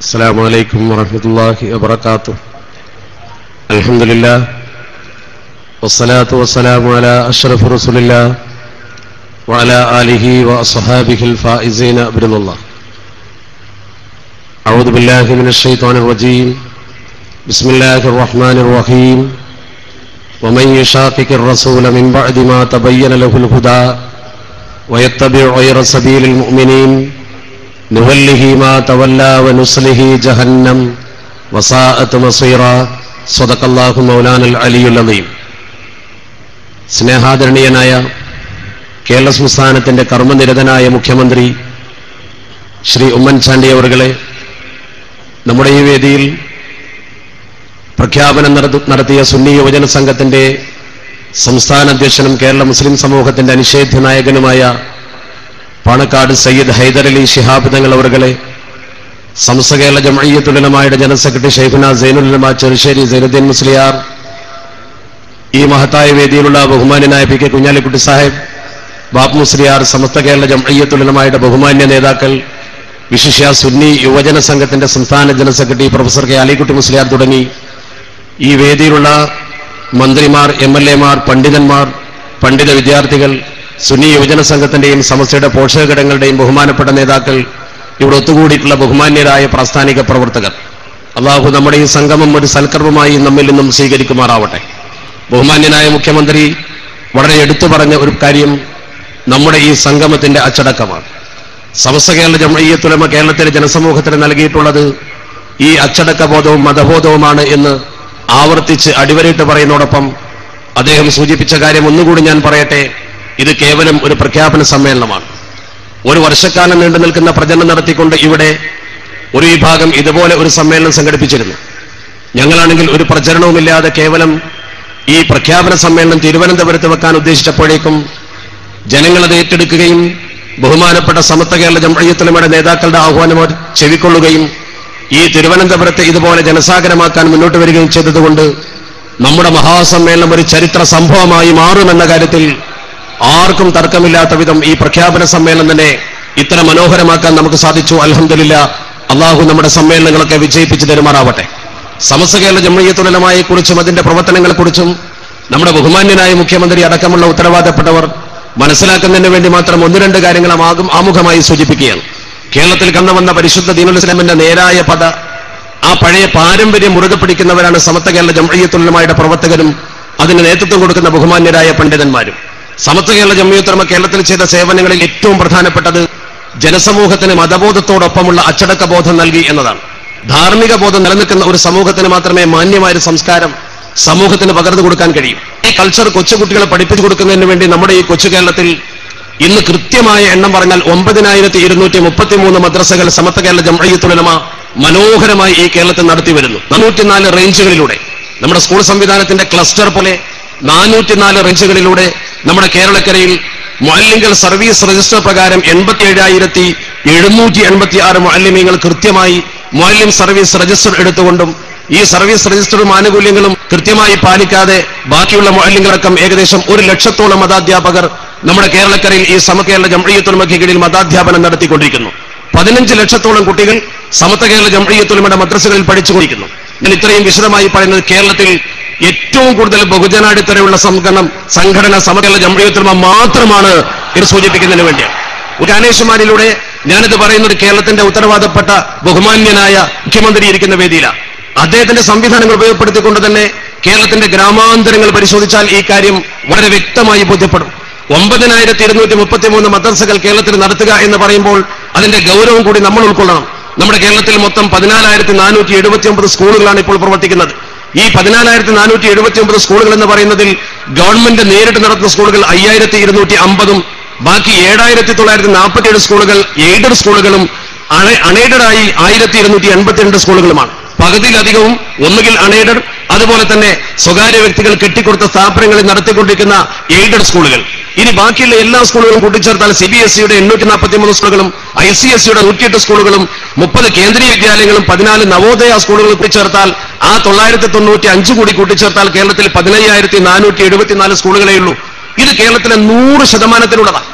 السلام عليكم ورحمة الله وبركاته. الحمد لله والصلاة والسلام على أشرف رسول الله وعلى آله وأصحابه الفائزين برضا الله. أعوذ بالله من الشيطان الرجيم. بسم الله الرحمن الرحيم. ومن يشاقق الرسول من بعد ما تبين له الهدى ويتبع غير سبيل المؤمنين نوله ما تولى ونصله جهنم وساءت مصيرا صدق الله مولانا العلي العظيم സ്നേഹാദരണീയനായ കേരള സംസ്ഥാനത്തിന്റെ കർമ്മനിരതനായ മുഖ്യമന്ത്രി ശ്രീ ഉമ്മൻചാണ്ടി അവറുകളെ നമ്മുടെ ഈ വേദിയിൽ പ്രഖ്യാപനം നടത്തു- നടത്തിയ സുന്നി യുവജന സംഘത്തിന്റെ സംസ്ഥാന അധ്യക്ഷനും കേരള മുസ്ലിം സമൂഹത്തിന്റെ അനിഷേധ്യ നായകനുമായ പാണക്കാട് സയ്യിദ് ഹൈദരലി ഷിഹാബ് തങ്ങൾ അവർകളെ സംസകേരള ജമയ്യത്തുലമായുടെ ജനറൽ സെക്രട്ടറി ഷെയ്ഖുന സൈനുലമ ചെറുശ്ശേരി സൈനുദ്ദീൻ മുസ്ലിയാർ ഈ മഹത്തായ വേദിയിലുള്ള ബഹുമാന്യനായ പി കെ കുഞ്ഞാലിക്കുട്ടി സാഹിബ് ബാബ് മുസ്ലിയാർ സമസ്ത കേരള ജമയ്യത്തുലമായുടെ ബഹുമാന്യ നേതാക്കൾ വിശിഷ്യ സുന്നി യുവജന സംഘത്തിന്റെ സംസ്ഥാന general secretary professor K Alikutty Musliyar തുടങ്ങി ഈ വേദിയിലുള്ള മന്ത്രിമാർ എം എൽ എമാർ പണ്ഡിതന്മാർ പണ്ഡിത വിദ്യാർത്ഥികൾ സുന്നി യുവജന സംഘത്തിന്റെയും സമസ്തയുടെ പോഷക പോഷകഘടകങ്ങളുടെയും ബഹുമാനപ്പെട്ട നേതാക്കൾ ഇവിടെ ഒത്തുകൂടിയിട്ടുള്ള ബഹുമാന്യരായ പ്രാസ്ഥാനിക പ്രവർത്തകർ. അള്ളാഹു നമ്മുടെ ഈ സംഗമം ഒരു സൽക്കർമ്മമായി നമ്മിൽ നിന്നും സ്വീകരിക്കുമാറാവട്ടെ. ബഹുമാന്യനായ മുഖ്യമന്ത്രി വളരെ എടുത്തു പറഞ്ഞ ഒരു കാര്യം നമ്മുടെ ഈ സംഗമത്തിന്റെ അച്ചടക്കമാണ്. സമസ്ത കേരള ജമയ്യത്തുലമ കേരളത്തിലെ ജനസമൂഹത്തിന് നൽകിയിട്ടുള്ളത് ഈ അച്ചടക്ക ബോധവും മതബോധവുമാണ് എന്ന് ആവർത്തിച്ച് അടിവരയിട്ട് പറയുന്നതോടൊപ്പം അദ്ദേഹം സൂചിപ്പിച്ച കാര്യം ഒന്നുകൂടി ഞാൻ പറയട്ടെ. ഇത് കേവലം ഒരു പ്രഖ്യാപന സമ്മേളനമാണ്. ഒരു വർഷക്കാലം നീണ്ടു നിൽക്കുന്ന പ്രചരണം നടത്തിക്കൊണ്ട് ഇവിടെ ഒരു വിഭാഗം ഇതുപോലെ ഒരു സമ്മേളനം സംഘടിപ്പിച്ചിരുന്നു. ഞങ്ങളാണെങ്കിൽ ഒരു പ്രചരണവുമില്ലാതെ കേവലം ഈ പ്രഖ്യാപന സമ്മേളനം തിരുവനന്തപുരത്ത് വെക്കാൻ ഉദ്ദേശിച്ചപ്പോഴേക്കും ജനങ്ങളത് ഏറ്റെടുക്കുകയും ബഹുമാനപ്പെട്ട സമത്വ കേരള ജംഹയ്യത്തുലമയുടെ നേതാക്കളുടെ ആഹ്വാനം ചെവിക്കൊള്ളുകയും ഈ തിരുവനന്തപുരത്തെ ഇതുപോലെ ജനസാഗരമാക്കാൻ മുന്നോട്ട് വരികയും ചെയ്തതുകൊണ്ട് നമ്മുടെ മഹാസമ്മേളനം ഒരു ചരിത്ര സംഭവമായി മാറുമെന്ന കാര്യത്തിൽ ആർക്കും തർക്കമില്ലാത്ത വിധം ഈ പ്രഖ്യാപന സമ്മേളനം തന്നെ ഇത്ര മനോഹരമാക്കാൻ നമുക്ക് സാധിച്ചു. അലഹമില്ല അള്ളാഹു നമ്മുടെ സമ്മേളനങ്ങളൊക്കെ വിജയിപ്പിച്ചു തരുമാറാവട്ടെ. സമസ്ത കേരള ജമയത്തുലമായി കുറിച്ചും അതിന്റെ പ്രവർത്തനങ്ങളെക്കുറിച്ചും നമ്മുടെ ബഹുമാന്യനായ മുഖ്യമന്ത്രി അടക്കമുള്ള ഉത്തരവാദപ്പെട്ടവർ മനസ്സിലാക്കുന്നതിന് വേണ്ടി മാത്രം ഒന്ന് രണ്ട് കാര്യങ്ങൾ ആകും ആമുഖമായി സൂചിപ്പിക്കുകയാണ്. കേരളത്തിൽ കണ്ടുവന്ന പരിശുദ്ധ ദീനുൽ ഇസ്ലാമിന്റെ നേരായ പദ ആ പഴയ പാരമ്പര്യം മുറുകെ പിടിക്കുന്നവരാണ് സമത്വ കേരള ജമയത്തുലമായുടെ പ്രവർത്തകരും അതിന് നേതൃത്വം കൊടുക്കുന്ന ബഹുമാന്യരായ പണ്ഡിതന്മാരും. സമത്വ കേരള ജമ്മിയുത്തരമ കേരളത്തിൽ ചെയ്ത സേവനങ്ങളിൽ ഏറ്റവും പ്രധാനപ്പെട്ടത് ജനസമൂഹത്തിന് മതബോധത്തോടൊപ്പമുള്ള അച്ചടക്ക ബോധം നൽകി എന്നതാണ്. ധാർമ്മിക ബോധം നിലനിൽക്കുന്ന ഒരു സമൂഹത്തിന് മാത്രമേ മാന്യമായ ഒരു സംസ്കാരം സമൂഹത്തിന് പകർന്നു കൊടുക്കാൻ കഴിയും. ഈ കൾച്ചർ കൊച്ചുകുട്ടികളെ പഠിപ്പിച്ചു കൊടുക്കുന്നതിന് വേണ്ടി നമ്മുടെ ഈ കൊച്ചു കേരളത്തിൽ ഇന്ന് കൃത്യമായ എണ്ണം പറഞ്ഞാൽ ഒമ്പതിനായിരത്തി ഇരുന്നൂറ്റി മുപ്പത്തി മൂന്ന് മദ്രസകൾ സമത്വ കേരള ജംഹയ്യത്തുലമ മനോഹരമായി ഈ കേരളത്തിൽ നടത്തി വരുന്നു. തൊണ്ണൂറ്റിനാല് റേഞ്ചുകളിലൂടെ നമ്മുടെ സ്കൂൾ സംവിധാനത്തിന്റെ ക്ലസ്റ്റർ പോലെ നാനൂറ്റിനാല് റെഞ്ചുകളിലൂടെ നമ്മുടെ കേരളക്കരയിൽ മുഅല്ലിങ്ങൾ സർവീസ് രജിസ്റ്റർ പ്രകാരം എൺപത്തി ഏഴായിരത്തി എഴുന്നൂറ്റി എൺപത്തി ആറ് മുഅല്ലിമീങ്ങൾ കൃത്യമായി മുഅല്ലിം സർവീസ് രജിസ്റ്റർ എടുത്തുകൊണ്ടും ഈ സർവീസ് രജിസ്റ്ററും ആനുകൂല്യങ്ങളും കൃത്യമായി പാലിക്കാതെ ബാക്കിയുള്ള മുഅല്ലിങ്ങളടക്കം ഏകദേശം ഒരു ലക്ഷത്തോളം മതാധ്യാപകർ നമ്മുടെ കേരളക്കരയിൽ ഈ സമകേരള ജംഴിയത്തുൽമയ്ക്ക് കീഴിൽ മതാധ്യാപനം നടത്തിക്കൊണ്ടിരിക്കുന്നു. പതിനഞ്ച് ലക്ഷത്തോളം കുട്ടികൾ സമത്വ കേരള ജംഴിയത്തുൽമയുടെ മദ്രസകളിൽ പഠിച്ചുകൊണ്ടിരിക്കുന്നു. ഞാൻ ഇത്രയും വിശദമായി പറയുന്നത് കേരളത്തിൽ ഏറ്റവും കൂടുതൽ ബഹുജനാടിത്തരയുള്ള സംഘടന സംഘടന സമതല ജംഹയ്യത്തുലമ മാത്രമാണ് ഇത് സൂചിപ്പിക്കുന്നതിന് വേണ്ടിയാണ് ഒരു അനേഷമാരിലൂടെ ഞാനിത് പറയുന്നത് കേരളത്തിന്റെ ഉത്തരവാദപ്പെട്ട ബഹുമാന്യനായ മുഖ്യമന്ത്രി ഇരിക്കുന്ന വേദിയിലാണ്. അദ്ദേഹത്തിന്റെ സംവിധാനങ്ങൾ ഉപയോഗപ്പെടുത്തിക്കൊണ്ട് തന്നെ കേരളത്തിന്റെ ഗ്രാമാന്തരങ്ങൾ പരിശോധിച്ചാൽ ഈ കാര്യം വളരെ വ്യക്തമായി ബോധ്യപ്പെടും. ഒമ്പതിനായിരത്തി ഇരുന്നൂറ്റി മുപ്പത്തി മൂന്ന് മദ്രസകൾ കേരളത്തിൽ നടത്തുക എന്ന് പറയുമ്പോൾ അതിന്റെ ഗൗരവം കൂടി നമ്മൾ ഉൾക്കൊള്ളണം. നമ്മുടെ കേരളത്തിൽ മൊത്തം പതിനാലായിരത്തി നാനൂറ്റി എഴുപത്തി ഒമ്പത് സ്കൂളുകളാണ് ഇപ്പോൾ പ്രവർത്തിക്കുന്നത്. ഈ പതിനാലായിരത്തി നാനൂറ്റി എഴുപത്തി ഒമ്പത് സ്കൂളുകൾ എന്ന് പറയുന്നതിൽ ഗവൺമെന്റ് നേരിട്ട് നടത്തുന്ന സ്കൂളുകൾ അയ്യായിരത്തി ഇരുന്നൂറ്റി അമ്പതും ബാക്കി ഏഴായിരത്തി തൊള്ളായിരത്തി നാൽപ്പത്തിയേഴ് സ്കൂളുകൾ എയ്ഡഡ് സ്കൂളുകളും അണേഡഡ് ആയി ആയിരത്തി ഇരുന്നൂറ്റി എൺപത്തിരണ്ട് സ്കൂളുകളുമാണ്. പകുതിയിലധികവും ഒന്നുകിൽ അണേഡഡ് അതുപോലെ തന്നെ സ്വകാര്യ വ്യക്തികൾ കെട്ടിക്കൊടുത്ത സ്ഥാപനങ്ങളിൽ നടത്തിക്കൊണ്ടിരിക്കുന്ന എയ്ഡഡ് സ്കൂളുകൾ. ഇനി ബാക്കിയുള്ള എല്ലാ സ്കൂളുകളും കൂട്ടിച്ചേർത്താൽ സി ബി എസ് സിയുടെ എണ്ണൂറ്റി നാൽപ്പത്തി മൂന്ന് സ്കൂളുകളും ഐ സി എസ് സിയുടെ നൂറ്റിയെട്ട് സ്കൂളുകളും മുപ്പത് കേന്ദ്രീയ വിദ്യാലയങ്ങളും പതിനാല് നവോദയ സ്കൂളുകൾ കൂട്ടിച്ചേർത്താൽ ആ തൊള്ളായിരത്തി തൊണ്ണൂറ്റി അഞ്ച് കൂടി കൂട്ടിച്ചേർത്താൽ കേരളത്തിൽ പതിനയ്യായിരത്തി നാനൂറ്റി എഴുപത്തിനാല് സ്കൂളുകളേ ഉള്ളൂ. ഇത് കേരളത്തിലെ നൂറ് ശതമാനത്തിലുള്ളതാണ്.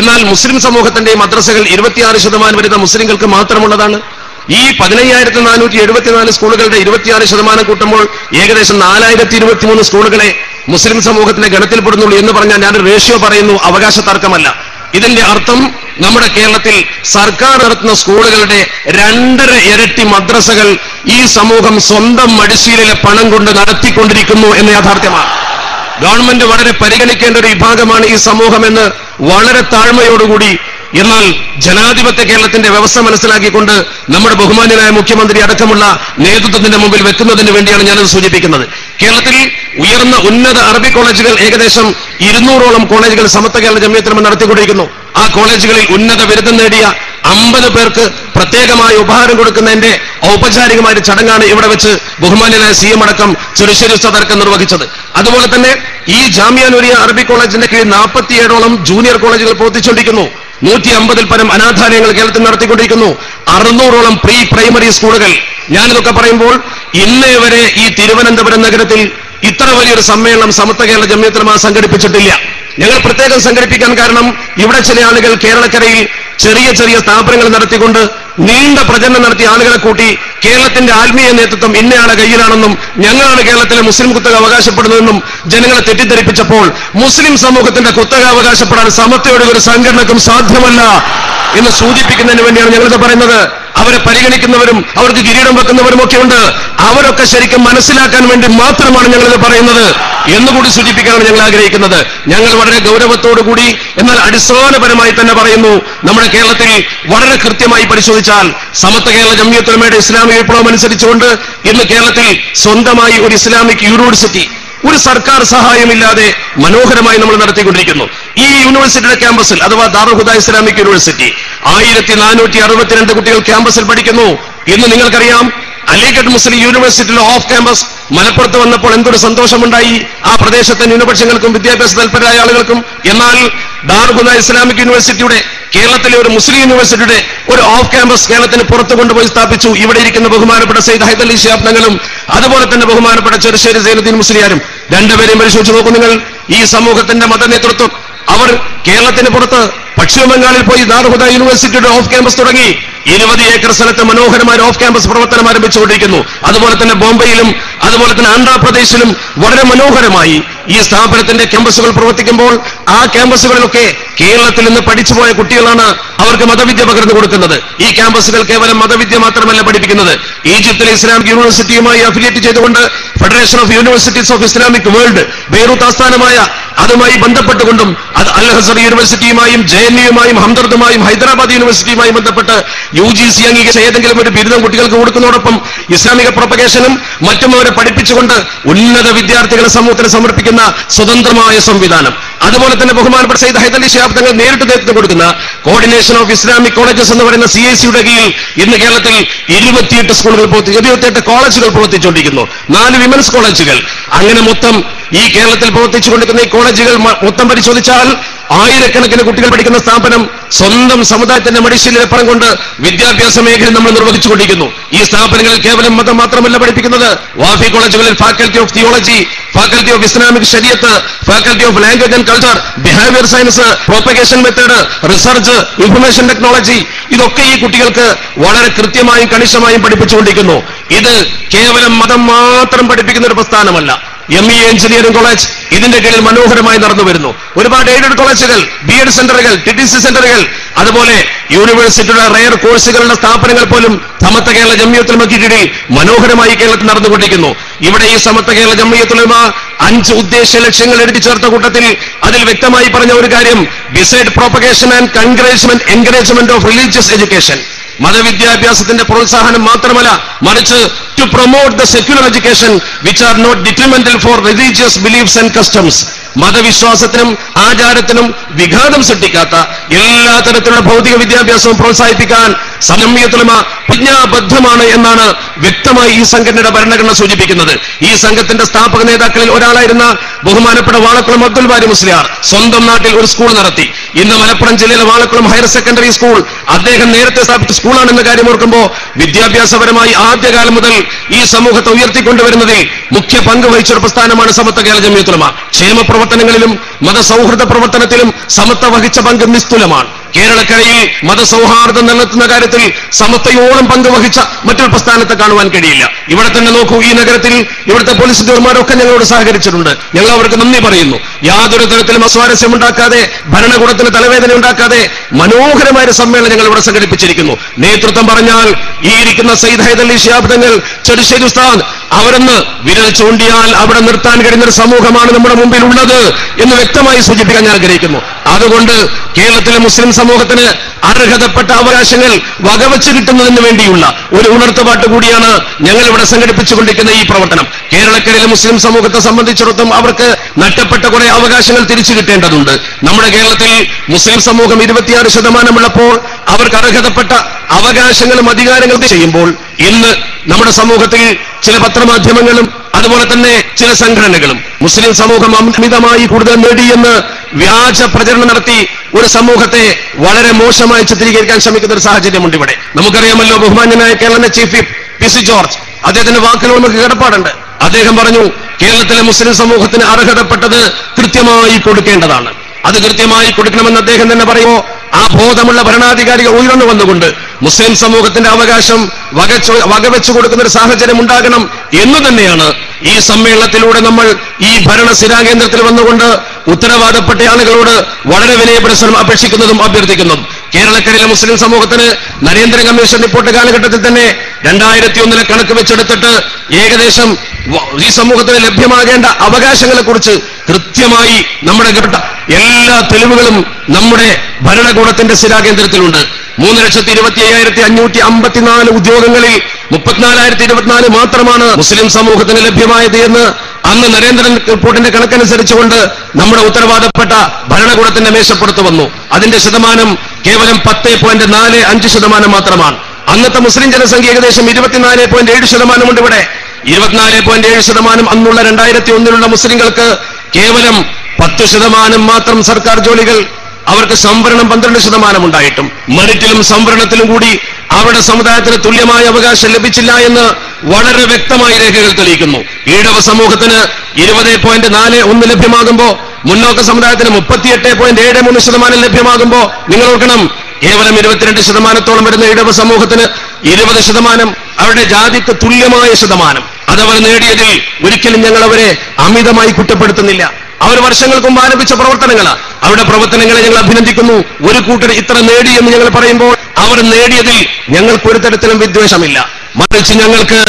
എന്നാൽ മുസ്ലിം സമൂഹത്തിന്റെ മദ്രസകൾ ഇരുപത്തിയാറ് ശതമാനം വരുന്ന മുസ്ലിങ്ങൾക്ക് മാത്രമുള്ളതാണ്. ഈ പതിനയ്യായിരത്തി നാനൂറ്റി എഴുപത്തിനാല് സ്കൂളുകളുടെ ഇരുപത്തിയാറ് ശതമാനം കൂട്ടുമ്പോൾ ഏകദേശം നാലായിരത്തി ഇരുപത്തിമൂന്ന് സ്കൂളുകളെ മുസ്ലിം സമൂഹത്തിന്റെ ഗണത്തിൽപ്പെടുന്നുള്ളൂ എന്ന് പറഞ്ഞാൽ ഞാൻ റേഷ്യോ പറയുന്നു അവകാശ തർക്കമല്ല. ഇതിന്റെ അർത്ഥം നമ്മുടെ കേരളത്തിൽ സർക്കാർ നടത്തുന്ന സ്കൂളുകളുടെ രണ്ടര ഇരട്ടി മദ്രസകൾ ഈ സമൂഹം സ്വന്തം മടിശീലിലെ പണം കൊണ്ട് നടത്തിക്കൊണ്ടിരിക്കുന്നു എന്ന യാഥാർത്ഥ്യമാണ്. ഗവൺമെന്റ് വളരെ പരിഗണിക്കേണ്ട ഒരു വിഭാഗമാണ് ഈ സമൂഹമെന്ന് വളരെ താഴ്മയോടുകൂടി എന്നാൽ ജനാധിപത്യ കേരളത്തിന്റെ വ്യവസ്ഥ മനസ്സിലാക്കിക്കൊണ്ട് നമ്മുടെ ബഹുമാന്യനായ മുഖ്യമന്ത്രി അടക്കമുള്ള നേതൃത്വത്തിന്റെ മുമ്പിൽ വെക്കുന്നതിന് വേണ്ടിയാണ് ഞാനത് സൂചിപ്പിക്കുന്നത്. കേരളത്തിൽ ഉയർന്ന ഉന്നത അറബി കോളേജുകൾ ഏകദേശം ഇരുന്നൂറോളം കോളേജുകൾ സമത്വ കേരള ജമിയത്തിനും നടത്തിക്കൊണ്ടിരിക്കുന്നു. ആ കോളേജുകളിൽ ഉന്നത ബിരുദം നേടിയ അമ്പത് പേർക്ക് പ്രത്യേകമായി ഉപഹാരം കൊടുക്കുന്നതിന്റെ ഔപചാരികമായ ചടങ്ങാണ് ഇവിടെ വെച്ച് ബഹുമാന്യനായ സി എം അടക്കം ചെറുശ്ശേരി ഉസ്താദ് നിർവഹിച്ചത്. അതുപോലെ തന്നെ ഈ ജാമ്യാനൂരിയ അറബി കോളേജിന്റെ കീഴിൽ നാൽപ്പത്തിയേഴോളം ജൂനിയർ കോളേജുകൾ പ്രവർത്തിച്ചുകൊണ്ടിരിക്കുന്നു. നൂറ്റി അമ്പതിൽ പരം അനാഥാലയങ്ങൾ കേരളത്തിൽ നടത്തിക്കൊണ്ടിരിക്കുന്നു. അറുന്നൂറോളം പ്രീ പ്രൈമറി സ്കൂളുകൾ. ഞാനിതൊക്കെ പറയുമ്പോൾ ഇന്നേ വരെ ഈ തിരുവനന്തപുരം നഗരത്തിൽ ഇത്ര വലിയൊരു സമ്മേളനം സമത്വ കേരള ജമ്യത്തിലുമാ സംഘടിപ്പിച്ചിട്ടില്ല. ഞങ്ങൾ പ്രത്യേകം സംഘടിപ്പിക്കാൻ കാരണം ഇവിടെ ചില ആളുകൾ കേരളക്കരയിൽ ചെറിയ ചെറിയ സ്ഥാപനങ്ങൾ നടത്തിക്കൊണ്ട് നീണ്ട പ്രചരണം നടത്തിയ ആളുകളെ കൂട്ടി കേരളത്തിന്റെ ആത്മീയ നേതൃത്വം ഇന്നയാളെ കയ്യിലാണെന്നും ഞങ്ങളാണ് കേരളത്തിലെ മുസ്ലിം കുത്തക അവകാശപ്പെടുന്നതെന്നും ജനങ്ങളെ തെറ്റിദ്ധരിപ്പിച്ചപ്പോൾ മുസ്ലിം സമൂഹത്തിന്റെ കുത്തക അവകാശപ്പെടാൻ സമത്വയുടെ ഒരു സംഘടനക്കും സാധ്യമല്ല എന്ന് സൂചിപ്പിക്കുന്നതിന് വേണ്ടിയാണ് ഞങ്ങളിത് പറയുന്നത്. അവരെ പരിഗണിക്കുന്നവരും അവർക്ക് കിരീടം വെക്കുന്നവരും ഒക്കെ ഉണ്ട്. അവരൊക്കെ ശരിക്കും മനസ്സിലാക്കാൻ വേണ്ടി മാത്രമാണ് ഞങ്ങളിത് പറയുന്നത്. എന്നുകൂടി സൂചിപ്പിക്കാനാണ് ഞങ്ങൾ ആഗ്രഹിക്കുന്നത്. ഞങ്ങൾ വളരെ കൂടി എന്നാൽ അടിസ്ഥാനപരമായി തന്നെ പറയുന്നു നമ്മുടെ കേരളത്തിൽ വളരെ കൃത്യമായി പരിശോധിച്ചാൽ സമത്വ കേരള ജമ്മിയത്തുലമയുടെ ഇസ്ലാമിക വിപ്ലവം അനുസരിച്ചുകൊണ്ട് ഇന്ന് കേരളത്തിൽ സ്വന്തമായി ഒരു ഇസ്ലാമിക് യൂണിവേഴ്സിറ്റി ഒരു സർക്കാർ സഹായമില്ലാതെ മനോഹരമായി നമ്മൾ നടത്തിക്കൊണ്ടിരിക്കുന്നു. ഈ യൂണിവേഴ്സിറ്റിയുടെ ക്യാമ്പസിൽ അഥവാ ദാറുഹുദ ഇസ്ലാമിക് യൂണിവേഴ്സിറ്റി ആയിരത്തി നാനൂറ്റി അറുപത്തിരണ്ട് കുട്ടികൾ ക്യാമ്പസിൽ പഠിക്കുന്നു. എന്ന് നിങ്ങൾക്കറിയാം അലിഗഡ് മുസ്ലിം യൂണിവേഴ്സിറ്റിയിലെ ഓഫ് ക്യാമ്പസ് മലപ്പുറത്ത് വന്നപ്പോൾ എന്തൊരു സന്തോഷമുണ്ടായി. ആ പ്രദേശത്തെ ന്യൂനപക്ഷങ്ങൾക്കും വിദ്യാഭ്യാസ തൽപരരായ ആളുകൾക്കും. എന്നാൽ ദാർഹുദ ഇസ്ലാമിക് യൂണിവേഴ്സിറ്റിയുടെ കേരളത്തിലെ ഒരു മുസ്ലിം യൂണിവേഴ്സിറ്റിയുടെ ഒരു ഓഫ് ക്യാമ്പസ് കേരളത്തിന് പുറത്തു കൊണ്ടുപോയി സ്ഥാപിച്ചു. ഇവിടെ ഇരിക്കുന്ന ബഹുമാനപ്പെട്ട സയ്യിദ് ഹൈദലി അലി തങ്ങളും അതുപോലെ തന്നെ ബഹുമാനപ്പെട്ട ചെറുശ്ശേരി സൈനുദ്ദീൻ മുസ്ലിയാരും രണ്ടുപേരെയും പരിശോധിച്ച് നോക്കൂ നിങ്ങൾ. ഈ സമൂഹത്തിന്റെ മതനേതൃത്വം അവർ കേരളത്തിന് പുറത്ത് പശ്ചിമ ബംഗാളിൽ പോയി ദാർഹുദ യൂണിവേഴ്സിറ്റിയുടെ ഓഫ് ക്യാമ്പസ് തുടങ്ങി. ഇരുപത് ഏക്കർ സ്ഥലത്ത് മനോഹരമായ ഓഫ് ക്യാമ്പസ് പ്രവർത്തനം ആരംഭിച്ചുകൊണ്ടിരിക്കുന്നു. അതുപോലെ തന്നെ ബോംബെയിലും അതുപോലെ തന്നെ ആന്ധ്രാപ്രദേശിലും വളരെ മനോഹരമായി ഈ സ്ഥാപനത്തിന്റെ ക്യാമ്പസുകൾ പ്രവർത്തിക്കുമ്പോൾ ആ ക്യാമ്പസുകളിലൊക്കെ കേരളത്തിൽ നിന്ന് പഠിച്ചുപോയ കുട്ടികളാണ് അവർക്ക് മതവിദ്യ പകർന്നു കൊടുക്കുന്നത്. ഈ ക്യാമ്പസുകൾ കേവലം മതവിദ്യ മാത്രമല്ല പഠിപ്പിക്കുന്നത്. ഈജിപ്തിലെ ഇസ്ലാമിക് യൂണിവേഴ്സിറ്റിയുമായി അഫിലിയേറ്റ് ചെയ്തുകൊണ്ട് federation of universities of Islamic world Beirut ആസ്ഥാനമായ അതുമായി ബന്ധപ്പെട്ടുകൊണ്ടും അത് അൽ ഹസർ യൂണിവേഴ്സിറ്റിയുമായും ജെ എൻ യുമായും ഹംദർദുമായും ഹൈദരാബാദ് യൂണിവേഴ്സിറ്റിയുമായും ബന്ധപ്പെട്ട് യു ജി സി അംഗീകരിച്ച ഏതെങ്കിലും ഒരു ബിരുദം കുട്ടികൾക്ക് കൊടുക്കുന്നതോടൊപ്പം ഇസ്ലാമിക പ്രൊപ്പഗേഷനും മറ്റും അവരെ പഠിപ്പിച്ചുകൊണ്ട് ഉന്നത വിദ്യാർത്ഥികളെ സമൂഹത്തിന് സമർപ്പിക്കുന്ന സ്വതന്ത്രമായ സംവിധാനം. അതുപോലെ തന്നെ ബഹുമാനപ്പെട്ട സയ്യിദ് ഹൈദലി ശിഹാബ് തങ്ങൾ നേരിട്ട് നേതൃത്വം കൊടുക്കുന്ന കോർഡിനേഷൻ ഓഫ് ഇസ്ലാമിക് കോളേജസ് എന്ന് പറയുന്ന സി എസ് സിയുടെ കീഴിൽ ഇന്ന് കേരളത്തിൽ ഇരുപത്തിയെട്ട് സ്കൂളുകൾ പ്രവർത്തിച്ചു ഇരുപത്തിയെട്ട് കോളേജുകൾ പ്രവർത്തിച്ചുകൊണ്ടിരിക്കുന്നു നാല് വിമൻസ് കോളേജുകൾ. അങ്ങനെ മൊത്തം ഈ കേരളത്തിൽ പ്രവർത്തിച്ചുകൊണ്ടിരിക്കുന്ന ഈ കോളേജുകൾ മൊത്തം പരിശോധിച്ചാൽ ആയിരക്കണക്കിന് കുട്ടികൾ പഠിക്കുന്ന സ്ഥാപനം സ്വന്തം സമുദായത്തിന്റെ മടിശീലപ്പുറം കൊണ്ട് വിദ്യാഭ്യാസ മേഖല നമ്മൾ നിർവഹിച്ചുകൊണ്ടിരിക്കുന്നു. ഈ സ്ഥാപനങ്ങളിൽ കേവലം മതം മാത്രമല്ല പഠിപ്പിക്കുന്നത്. വാഫി കോളേജുകളിൽ faculty of theology faculty of Islamic Shariat faculty of language and culture behaviour science propagation method research information technology ഇതൊക്കെ ഈ കുട്ടികൾക്ക് വളരെ കൃത്യമായും കണിശമായും പഠിപ്പിച്ചുകൊണ്ടിരിക്കുന്നു. ഇത് കേവലം മതം മാത്രം പഠിപ്പിക്കുന്ന ഒരു പ്രസ്ഥാനമല്ല. എം ഇ എഞ്ചിനീയറിംഗ് കോളേജ് ഇതിന്റെ കീഴിൽ മനോഹരമായി നടന്നു വരുന്നു. ഒരുപാട് എയ്ഡഡ് കോളേജുകൾ ബി എഡ് സെന്ററുകൾ ടി ടി സി സെന്ററുകൾ അതുപോലെ യൂണിവേഴ്സിറ്റിയുടെ റയർ കോഴ്സുകളുടെ സ്ഥാപനങ്ങൾ പോലും സമത്ത കേരള ജമ്മിയത്തിൽ കീഴിൽ മനോഹരമായി കേരളത്തിൽ നടന്നുകൊണ്ടിരിക്കുന്നു. ഇവിടെ ഈ സമത്ത കേരള ജമ്മിയത്തുലമ അഞ്ച് ഉദ്ദേശ ലക്ഷ്യങ്ങൾ എഴുതി ചേർത്ത കൂട്ടത്തിൽ അതിൽ വ്യക്തമായി പറഞ്ഞ ഒരു കാര്യം beside propagation and കൺഗ്രേജ്മെന്റ് encouragement of religious education മതവിദ്യാഭ്യാസത്തിന്റെ പ്രോത്സാഹനം മാത്രമല്ല മറിച്ച് to promote the secular education which are not detrimental for religious beliefs and customs മതവിശ്വാസത്തിനും ആചാരത്തിനും വിഘാതം സൃഷ്ടിക്കാത്ത എല്ലാ തരത്തിലുള്ള ഭൗതിക വിദ്യാഭ്യാസവും പ്രോത്സാഹിപ്പിക്കാൻ സമയത്തുലമ പ്രജ്ഞാബദ്ധമാണ് എന്നാണ് വ്യക്തമായി ഈ സംഘടനയുടെ ഭരണഘടന സൂചിപ്പിക്കുന്നത്. ഈ സംഘത്തിന്റെ സ്ഥാപക നേതാക്കളിൽ ഒരാളായിരുന്ന ബഹുമാനപ്പെട്ട വാളക്കുളം അബ്ദുൽ ബാരി മുസ്ലിയാർ സ്വന്തം നാട്ടിൽ ഒരു സ്കൂൾ നടത്തി. ഇന്ന് മലപ്പുറം ജില്ലയിലെ വാളക്കുളം ഹയർ സെക്കൻഡറി സ്കൂൾ അദ്ദേഹം നേരത്തെ സ്ഥാപിച്ച സ്കൂളാണെന്ന കാര്യം ഓർക്കുമ്പോൾ വിദ്യാഭ്യാസപരമായി ആദ്യകാലം മുതൽ ഈ സമൂഹത്തെ ഉയർത്തിക്കൊണ്ടുവരുന്നതിൽ മുഖ്യ പങ്ക് വഹിച്ചൊരു പ്രസ്ഥാനമാണ് സമത്വ കേരള ജമിയത്തുലമ. ക്ഷേമ പ്രവർത്തനങ്ങളിലും മതസൗഹൃദ പ്രവർത്തനത്തിലും സമത്വ വഹിച്ച പങ്ക് നിസ്തുലമാണ്. കേരളക്കരയിൽ മതസൗഹാർദ്ദം നിലനിർത്തുന്ന കാര്യത്തിൽ സമത്വയോളം മാത്രം പങ്കുവഹിച്ച മറ്റൊരു പ്രസ്ഥാനത്തെ കാണുവാൻ കഴിയില്ല. ഇവിടെ തന്നെ നോക്കൂ ഈ നഗരത്തിൽ ഇവിടുത്തെ പോലീസ് ഉദ്യോഗമാരൊക്കെ ഞങ്ങളോട് സഹകരിച്ചിട്ടുണ്ട്. ഞങ്ങൾ അവർക്ക് നന്ദി പറയുന്നു. യാതൊരു തരത്തിലും അസ്വാരസ്യം ഉണ്ടാക്കാതെ ഭരണകൂടത്തിന് തലവേദന ഉണ്ടാക്കാതെ മനോഹരമായ സമ്മേളനം ഞങ്ങൾ ഇവിടെ സംഘടിപ്പിച്ചിരിക്കുന്നു. നേതൃത്വം പറഞ്ഞാൽ ഈ ഇരിക്കുന്ന സയ്യിദ് ഹൈദലി ശിഹാബ്ദങ്ങൾ ചെറുശ്ശേരി ഉസ്താദ് അവരെന്ന് വിരൽ ചൂണ്ടിയാൽ അവിടെ നിർത്താൻ കഴിയുന്ന ഒരു സമൂഹമാണ് നമ്മുടെ മുമ്പിൽ ഉള്ളത് എന്ന് വ്യക്തമായി സൂചിപ്പിക്കാൻ ഞാൻ ആഗ്രഹിക്കുന്നു. അതുകൊണ്ട് കേരളത്തിലെ മുസ്ലിം സമൂഹത്തിന് അർഹതപ്പെട്ട അവകാശങ്ങൾ വകവച്ച് കിട്ടുന്നതിന് വേണ്ടിയുള്ള ഒരു ഉണർത്തുപാട്ട് കൂടിയാണ് ഞങ്ങൾ ഇവിടെ സംഘടിപ്പിച്ചുകൊണ്ടിരിക്കുന്ന ഈ പ്രവർത്തനം. കേരളക്കരയിലെ മുസ്ലിം സമൂഹത്തെ സംബന്ധിച്ചിടത്തോളം അവർക്ക് നഷ്ടപ്പെട്ട കുറെ അവകാശങ്ങൾ തിരിച്ചു കിട്ടേണ്ടതുണ്ട്. നമ്മുടെ കേരളത്തിൽ മുസ്ലിം സമൂഹം ഇരുപത്തിയാറ് ശതമാനമുള്ളപ്പോൾ അവർക്ക് അർഹതപ്പെട്ട അവകാശങ്ങളും അധികാരങ്ങളും ചെയ്യുമ്പോൾ ഇന്ന് നമ്മുടെ സമൂഹത്തിൽ ചില പത്രമാധ്യമങ്ങളും അതുപോലെ തന്നെ ചില സംഘടനകളും മുസ്ലിം സമൂഹം അമിതമായി കൂടുതൽ നേടിയെന്ന് വ്യാജ പ്രചരണം നടത്തി ഒരു സമൂഹത്തെ വളരെ മോശമായി ചിത്രീകരിക്കാൻ ശ്രമിക്കുന്ന ഒരു സാഹചര്യമുണ്ട് ഇവിടെ. നമുക്കറിയാമല്ലോ ബഹുമാന്യനായ കേരളത്തിന്റെ ചീഫ് പി സി ജോർജ് അദ്ദേഹത്തിന്റെ വാക്കുകൾ നമുക്ക് കിടപ്പാടുണ്ട്. അദ്ദേഹം പറഞ്ഞു കേരളത്തിലെ മുസ്ലിം സമൂഹത്തിന് അർഹതപ്പെട്ടത് കൃത്യമായി കൊടുക്കേണ്ടതാണ്. അത് കൃത്യമായി കൊടുക്കണമെന്ന് അദ്ദേഹം തന്നെ പറയുമോ? ആ ബോധമുള്ള ഭരണാധികാരികൾ ഉയർന്നു വന്നുകൊണ്ട് മുസ്ലിം സമൂഹത്തിന്റെ അവകാശം വകച്ചു വകവെച്ചു കൊടുക്കുന്ന ഒരു സാഹചര്യം ഉണ്ടാകണം എന്ന് തന്നെയാണ് ഈ സമ്മേളനത്തിലൂടെ നമ്മൾ ഈ ഭരണ സ്ഥിരാകേന്ദ്രത്തിൽ വന്നുകൊണ്ട് ഉത്തരവാദപ്പെട്ട ആളുകളോട് വളരെ വിനയപ്രശ്നം അപേക്ഷിക്കുന്നതും അഭ്യർത്ഥിക്കുന്നതും കേരളക്കരയിലെ മുസ്ലിം സമൂഹത്തിന് നരേന്ദ്ര കമ്മീഷൻ റിപ്പോർട്ട് കാലഘട്ടത്തിൽ തന്നെ രണ്ടായിരത്തി ഒന്നിലെ കണക്ക് വെച്ചെടുത്തിട്ട് ഏകദേശം ഈ സമൂഹത്തിന് ലഭ്യമാകേണ്ട അവകാശങ്ങളെ കുറിച്ച് കൃത്യമായി നമ്മുടെ എല്ലാ തെളിവുകളും നമ്മുടെ ഭരണകൂടത്തിന്റെ സ്ഥിരാകേന്ദ്രത്തിലുണ്ട് മൂന്ന് ലക്ഷത്തി ഇരുപത്തി അയ്യായിരത്തി അഞ്ഞൂറ്റി അമ്പത്തിനാല് ഉദ്യോഗങ്ങളിൽ മുപ്പത്തിനാലായിരത്തി ഇരുപത്തിനാല് മാത്രമാണ് മുസ്ലിം സമൂഹത്തിന് ലഭ്യമായത് എന്ന് അന്ന് നരേന്ദ്രൻ റിപ്പോർട്ടിന്റെ കണക്കനുസരിച്ചുകൊണ്ട് നമ്മുടെ ഉത്തരവാദപ്പെട്ട ഭരണകൂടത്തിന്റെ മേശപ്പുറത്ത് വന്നു. അതിന്റെ ശതമാനം കേവലം പത്ത് പോയിന്റ് നാല് അഞ്ച് ശതമാനം മാത്രമാണ്. അന്നത്തെ മുസ്ലിം ജനസംഖ്യ ഏകദേശം ഇരുപത്തിനാല് പോയിന്റ് ഏഴ് ശതമാനമുണ്ട് ഇവിടെ. ഇരുപത്തിനാല് പോയിന്റ് ഏഴ് ശതമാനം അന്നുള്ള രണ്ടായിരത്തി ഒന്നിലുള്ള മുസ്ലിങ്ങൾക്ക് കേവലം പത്ത് ശതമാനം മാത്രം സർക്കാർ ജോലികൾ അവർക്ക് സംവരണം പന്ത്രണ്ട് ശതമാനം ഉണ്ടായിട്ടും മെറിറ്റിലും സംവരണത്തിലും കൂടി അവരുടെ സമുദായത്തിന് തുല്യമായ അവകാശം ലഭിച്ചില്ല എന്ന് വളരെ വ്യക്തമായി രേഖകൾ തെളിയിക്കുന്നു. ഈഴവ സമൂഹത്തിന് ഇരുപത് പോയിന്റ് നാല് ഒന്ന് ലഭ്യമാകുമ്പോ മുന്നോക്ക സമുദായത്തിന് മുപ്പത്തിയെട്ട് പോയിന്റ് ഏഴ് മൂന്ന് ശതമാനം ലഭ്യമാകുമ്പോ നിങ്ങൾ ഓർക്കണം കേവലം ഇരുപത്തിരണ്ട് ശതമാനത്തോളം വരുന്ന ഇടവ സമൂഹത്തിന് ഇരുപത് ശതമാനം അവരുടെ ജാതിക്ക് തുല്യമായ ശതമാനം. അതവർ നേടിയതിൽ ഒരിക്കലും ഞങ്ങൾ അവരെ അമിതമായി കുറ്റപ്പെടുത്തുന്നില്ല. അവർ വർഷങ്ങൾക്ക് മുമ്പ് ആരംഭിച്ച പ്രവർത്തനങ്ങളാണ് അവരുടെ പ്രവർത്തനങ്ങളെ ഞങ്ങൾ അഭിനന്ദിക്കുന്നു. ഒരു കൂട്ടർ ഇത്ര നേടി എന്ന് ഞങ്ങൾ പറയുമ്പോൾ അവർ നേടിയതിൽ ഞങ്ങൾക്ക് ഒരു തരത്തിലും വിദ്വേഷമില്ല. മറിച്ച് ഞങ്ങൾക്ക്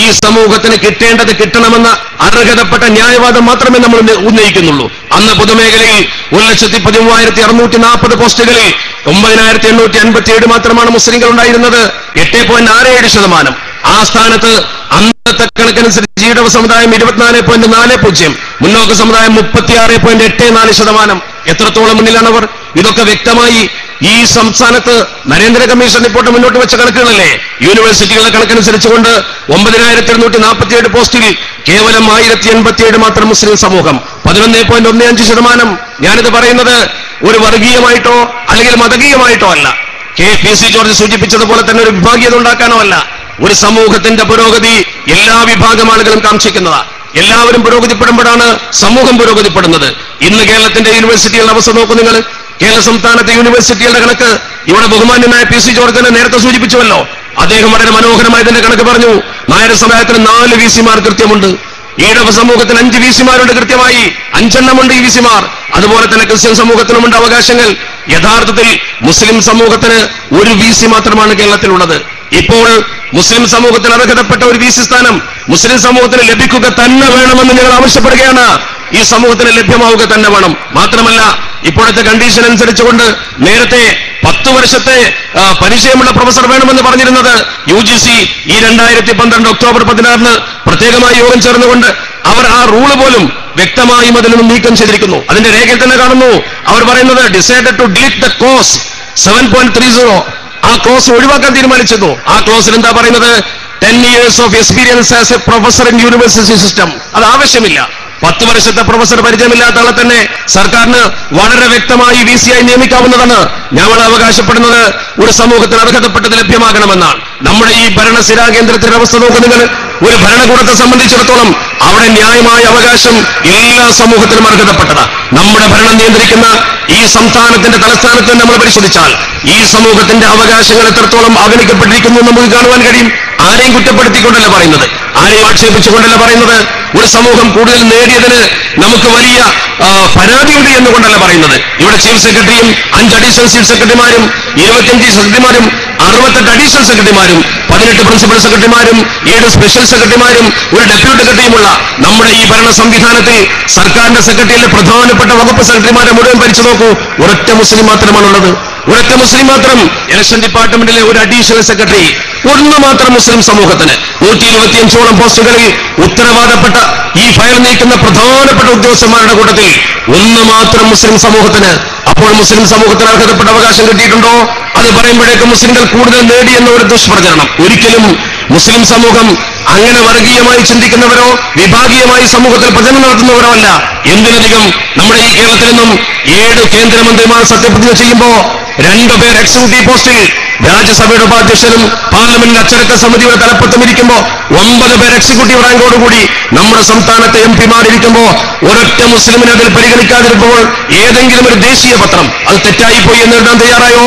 ഈ സമൂഹത്തിന് കിട്ടേണ്ടത് കിട്ടണമെന്ന അർഹതപ്പെട്ട ന്യായവാദം മാത്രമേ നമ്മൾ ഉന്നയിക്കുന്നുള്ളൂ. അന്ന് പൊതുമേഖലയിൽ ഒരു ലക്ഷത്തി പതിമൂവായിരത്തി അറുന്നൂറ്റി നാൽപ്പത് പോസ്റ്റുകളിൽ ഒമ്പതിനായിരത്തി എണ്ണൂറ്റി അൻപത്തി ഏഴ് മാത്രമാണ് മുസ്ലിങ്ങൾ ഉണ്ടായിരുന്നത്. എട്ട് പോയിന്റ് ആറ് ഏഴ് ശതമാനം. ആ സ്ഥാനത്ത് അന്നത്തെ കണക്കനുസരിച്ച് ഈടവ സമുദായം ഇരുപത്തിനാല് പോയിന്റ് നാല് പൂജ്യം. മുന്നോക്ക സമുദായം മുപ്പത്തിയാറ് പോയിന്റ് എട്ട് നാല് ശതമാനം. എത്രത്തോളം മുന്നിലാണ് അവർ? ഇതൊക്കെ വ്യക്തമായി ഈ സംസ്ഥാനത്ത് നരേന്ദ്ര കമ്മീഷൻ റിപ്പോർട്ട് മുന്നോട്ട് വെച്ച കണക്കുകളല്ലേ? യൂണിവേഴ്സിറ്റികളുടെ കണക്കനുസരിച്ചുകൊണ്ട് ഒമ്പതിനായിരത്തി എഴുന്നൂറ്റി നാൽപ്പത്തിയേഴ് പോസ്റ്റിൽ കേവലം ആയിരത്തി എൺപത്തിയേഴ് മാത്രം മുസ്ലിം സമൂഹം. പതിനൊന്ന് പോയിന്റ് ഒന്ന് അഞ്ച് ശതമാനം. ഞാനിത് പറയുന്നത് ഒരു വർഗീയമായിട്ടോ അല്ലെങ്കിൽ മതകീയമായിട്ടോ അല്ല. കെ പി സി ജോർജ് സൂചിപ്പിച്ചതുപോലെ തന്നെ ഒരു വിഭാഗീയത ഉണ്ടാക്കാനോ അല്ല. ഒരു സമൂഹത്തിന്റെ പുരോഗതി എല്ലാ വിഭാഗം ആളുകളും കാക്ഷിക്കുന്നതാണ് എല്ലാവരും പുരോഗതിപ്പെടുമ്പോഴാണ് സമൂഹം പുരോഗതിപ്പെടുന്നത്. ഇന്ന് കേരളത്തിന്റെ യൂണിവേഴ്സിറ്റികളുടെ അവസ്ഥ നോക്കൂ നിങ്ങൾ. കേരള സംസ്ഥാനത്തെ യൂണിവേഴ്സിറ്റികളുടെ കണക്ക് ഇവിടെ ബഹുമാന്യനായ പി സി ജോർജ് തന്നെ നേരത്തെ സൂചിപ്പിച്ചുവല്ലോ. അദ്ദേഹം വളരെ മനോഹരമായി തന്നെ കണക്ക് പറഞ്ഞു. നായർ സമുദായത്തിന് നാല് വി സിമാർ കൃത്യമുണ്ട്. ഈഴവ സമൂഹത്തിൽ അഞ്ച് വി സിമാരുണ്ട് കൃത്യമായി. അഞ്ചെണ്ണമുണ്ട് ഈ വി സിമാർ അതുപോലെ തന്നെ ക്രിസ്ത്യൻ സമൂഹത്തിനുമുണ്ട് അവകാശങ്ങൾ. യഥാർത്ഥത്തിൽ മുസ്ലിം സമൂഹത്തിന് ഒരു വി സി മാത്രമാണ് കേരളത്തിലുള്ളത്. ഇപ്പോൾ മുസ്ലിം സമൂഹത്തിന് അർഹതപ്പെട്ട ഒരു വി സ്ഥാനം മുസ്ലിം സമൂഹത്തിന് ലഭിക്കുക തന്നെ വേണമെന്ന് ഞങ്ങൾ ആവശ്യപ്പെടുകയാണ്. ഈ സമൂഹത്തിന് ലഭ്യമാവുക തന്നെ വേണം. മാത്രമല്ല ഇപ്പോഴത്തെ കണ്ടീഷൻ അനുസരിച്ചുകൊണ്ട് നേരത്തെ പത്ത് വർഷത്തെ പരിചയമുള്ള പ്രൊഫസർ വേണമെന്ന് പറഞ്ഞിരുന്നത് യു ജി സി ഈ രണ്ടായിരത്തി പന്ത്രണ്ട് ഒക്ടോബർ പതിനാറിന് പ്രത്യേകമായി യോഗം ചേർന്നുകൊണ്ട് അവർ ആ റൂൾ പോലും വ്യക്തമായും അതിൽ നിന്നും നീക്കം ചെയ്തിരിക്കുന്നു. അതിന്റെ രേഖയിൽ തന്നെ കാണുന്നു. അവർ പറയുന്നത് decide to delete the clause seven point three zero ആ ക്ലോസ് ഒഴിവാക്കാൻ തീരുമാനിച്ചിരുന്നു. ആ ക്ലോസിൽ എന്താ പറയുന്നത്? Ten years of experience as a professor in university system അത് ആവശ്യമില്ല. പത്ത് വർഷത്തെ പ്രൊഫസർ പരിചയമില്ലാത്ത ആളെ തന്നെ സർക്കാരിന് വളരെ വ്യക്തമായി വി സി ആയി നിയമിക്കാവുന്നതാണ്. ഞങ്ങൾ അവകാശപ്പെടുന്നത് ഒരു സമൂഹത്തിന് അർഹതപ്പെട്ടത് ലഭ്യമാകണമെന്നാണ്. നമ്മുടെ ഈ ഭരണസിരാ കേന്ദ്രത്തിന്റെ അവസ്ഥ നോക്കുന്നത് ഒരു ഭരണകൂടത്തെ സംബന്ധിച്ചിടത്തോളം അവിടെ ന്യായമായ അവകാശം എല്ലാ സമൂഹത്തിനും അർഹതപ്പെട്ടതാ. നമ്മുടെ ഭരണം നിയന്ത്രിക്കുന്ന ഈ സംസ്ഥാനത്തിന്റെ തലസ്ഥാനത്ത് നമ്മൾ പരിശോധിച്ചാൽ ഈ സമൂഹത്തിന്റെ അവകാശങ്ങൾ എത്രത്തോളം അവഗണിക്കപ്പെട്ടിരിക്കുന്നു നമുക്ക് കാണുവാൻ കഴിയും. ആരെയും കുറ്റപ്പെടുത്തിക്കൊണ്ടല്ല പറയുന്നത്. ആരെയും ആക്ഷേപിച്ചുകൊണ്ടല്ല പറയുന്നത്. ഒരു സമൂഹം കൂടുതൽ നേടിയതിന് നമുക്ക് വലിയ പരാതിയുണ്ട് എന്നുകൊണ്ടല്ല പറയുന്നത്. ഇവിടെ ചീഫ് സെക്രട്ടറിയും അഞ്ച് അഡീഷണൽ ചീഫ് സെക്രട്ടറിമാരും ഇരുപത്തിയഞ്ച് സെക്രട്ടറിമാരും അറുപത്തെട്ട് അഡീഷണൽ സെക്രട്ടറിമാരും പതിനെട്ട് പ്രിൻസിപ്പൽ സെക്രട്ടറിമാരും ഏഴ് സ്പെഷ്യൽ സെക്രട്ടറിമാരും ഒരു ഡെപ്യൂട്ടി സെക്രട്ടറിയുമുള്ള നമ്മുടെ ഈ ഭരണ സംവിധാനത്തിൽ സർക്കാരിന്റെ സെക്രട്ടറിയിലെ പ്രധാനപ്പെട്ട വകുപ്പ് സെക്രട്ടറിമാരെ മുഴുവൻ ഭരിച്ചു നോക്കൂ. ഒരൊറ്റ മുസ്ലിം മാത്രമാണുള്ളത്. ഒരൊറ്റ മുസ്ലിം മാത്രം. ഇലക്ഷൻ ഡിപ്പാർട്ട്മെന്റിലെ ഒരു അഡീഷണൽ സെക്രട്ടറി ഒന്ന് മാത്രം മുസ്ലിം സമൂഹത്തിന്. നൂറ്റി ഇരുപത്തിയഞ്ചോളം പോസ്റ്റുകളിൽ ഉത്തരവാദപ്പെട്ട ഈ ഫയൽ നീക്കുന്ന പ്രധാനപ്പെട്ട ഉദ്യോഗസ്ഥന്മാരുടെ കൂട്ടത്തിൽ ഒന്ന് മാത്രം മുസ്ലിം സമൂഹത്തിന്. അപ്പോൾ മുസ്ലിം സമൂഹത്തിന് അർഹതപ്പെട്ട അവകാശം കിട്ടിയിട്ടുണ്ടോ? അത് പറയുമ്പോഴേക്കും മുസ്ലിങ്ങൾ കൂടുതൽ നേടിയെന്ന ഒരു ദുഷ്പ്രചരണം. ഒരിക്കലും മുസ്ലിം സമൂഹം അങ്ങനെ വർഗീയമായി ചിന്തിക്കുന്നവരോ വിഭാഗീയമായി സമൂഹത്തിൽ പ്രചരണം നടത്തുന്നവരോ അല്ല. എന്തിനധികം നമ്മുടെ ഈ കേരളത്തിൽ നിന്നും ഏഴ് കേന്ദ്രമന്ത്രിമാർ സത്യപ്രതിജ്ഞ ചെയ്യുമ്പോ രണ്ടുപേർ എക്സിക്യൂട്ടീവ് പോസ്റ്റിൽ രാജ്യസഭയുടെ ഉപാധ്യക്ഷനും പാർലമെന്റിന്റെ അച്ചടക്ക സമിതിയുടെ തലപ്പത്തും ഇരിക്കുമ്പോ ഒമ്പത് പേർ എക്സിക്യൂട്ടീവ് റാങ്കോടുകൂടി നമ്മുടെ സംസ്ഥാനത്തെ എം പിമാരിയ്ക്കുമ്പോ ഒരൊറ്റ മുസ്ലിമിനെ അതിൽ പരിഗണിക്കാതിരുമ്പോൾ ഏതെങ്കിലും ഒരു ദേശീയ പത്രം അത് തെറ്റായിപ്പോയി എന്ന് എഴുതാൻ തയ്യാറായോ?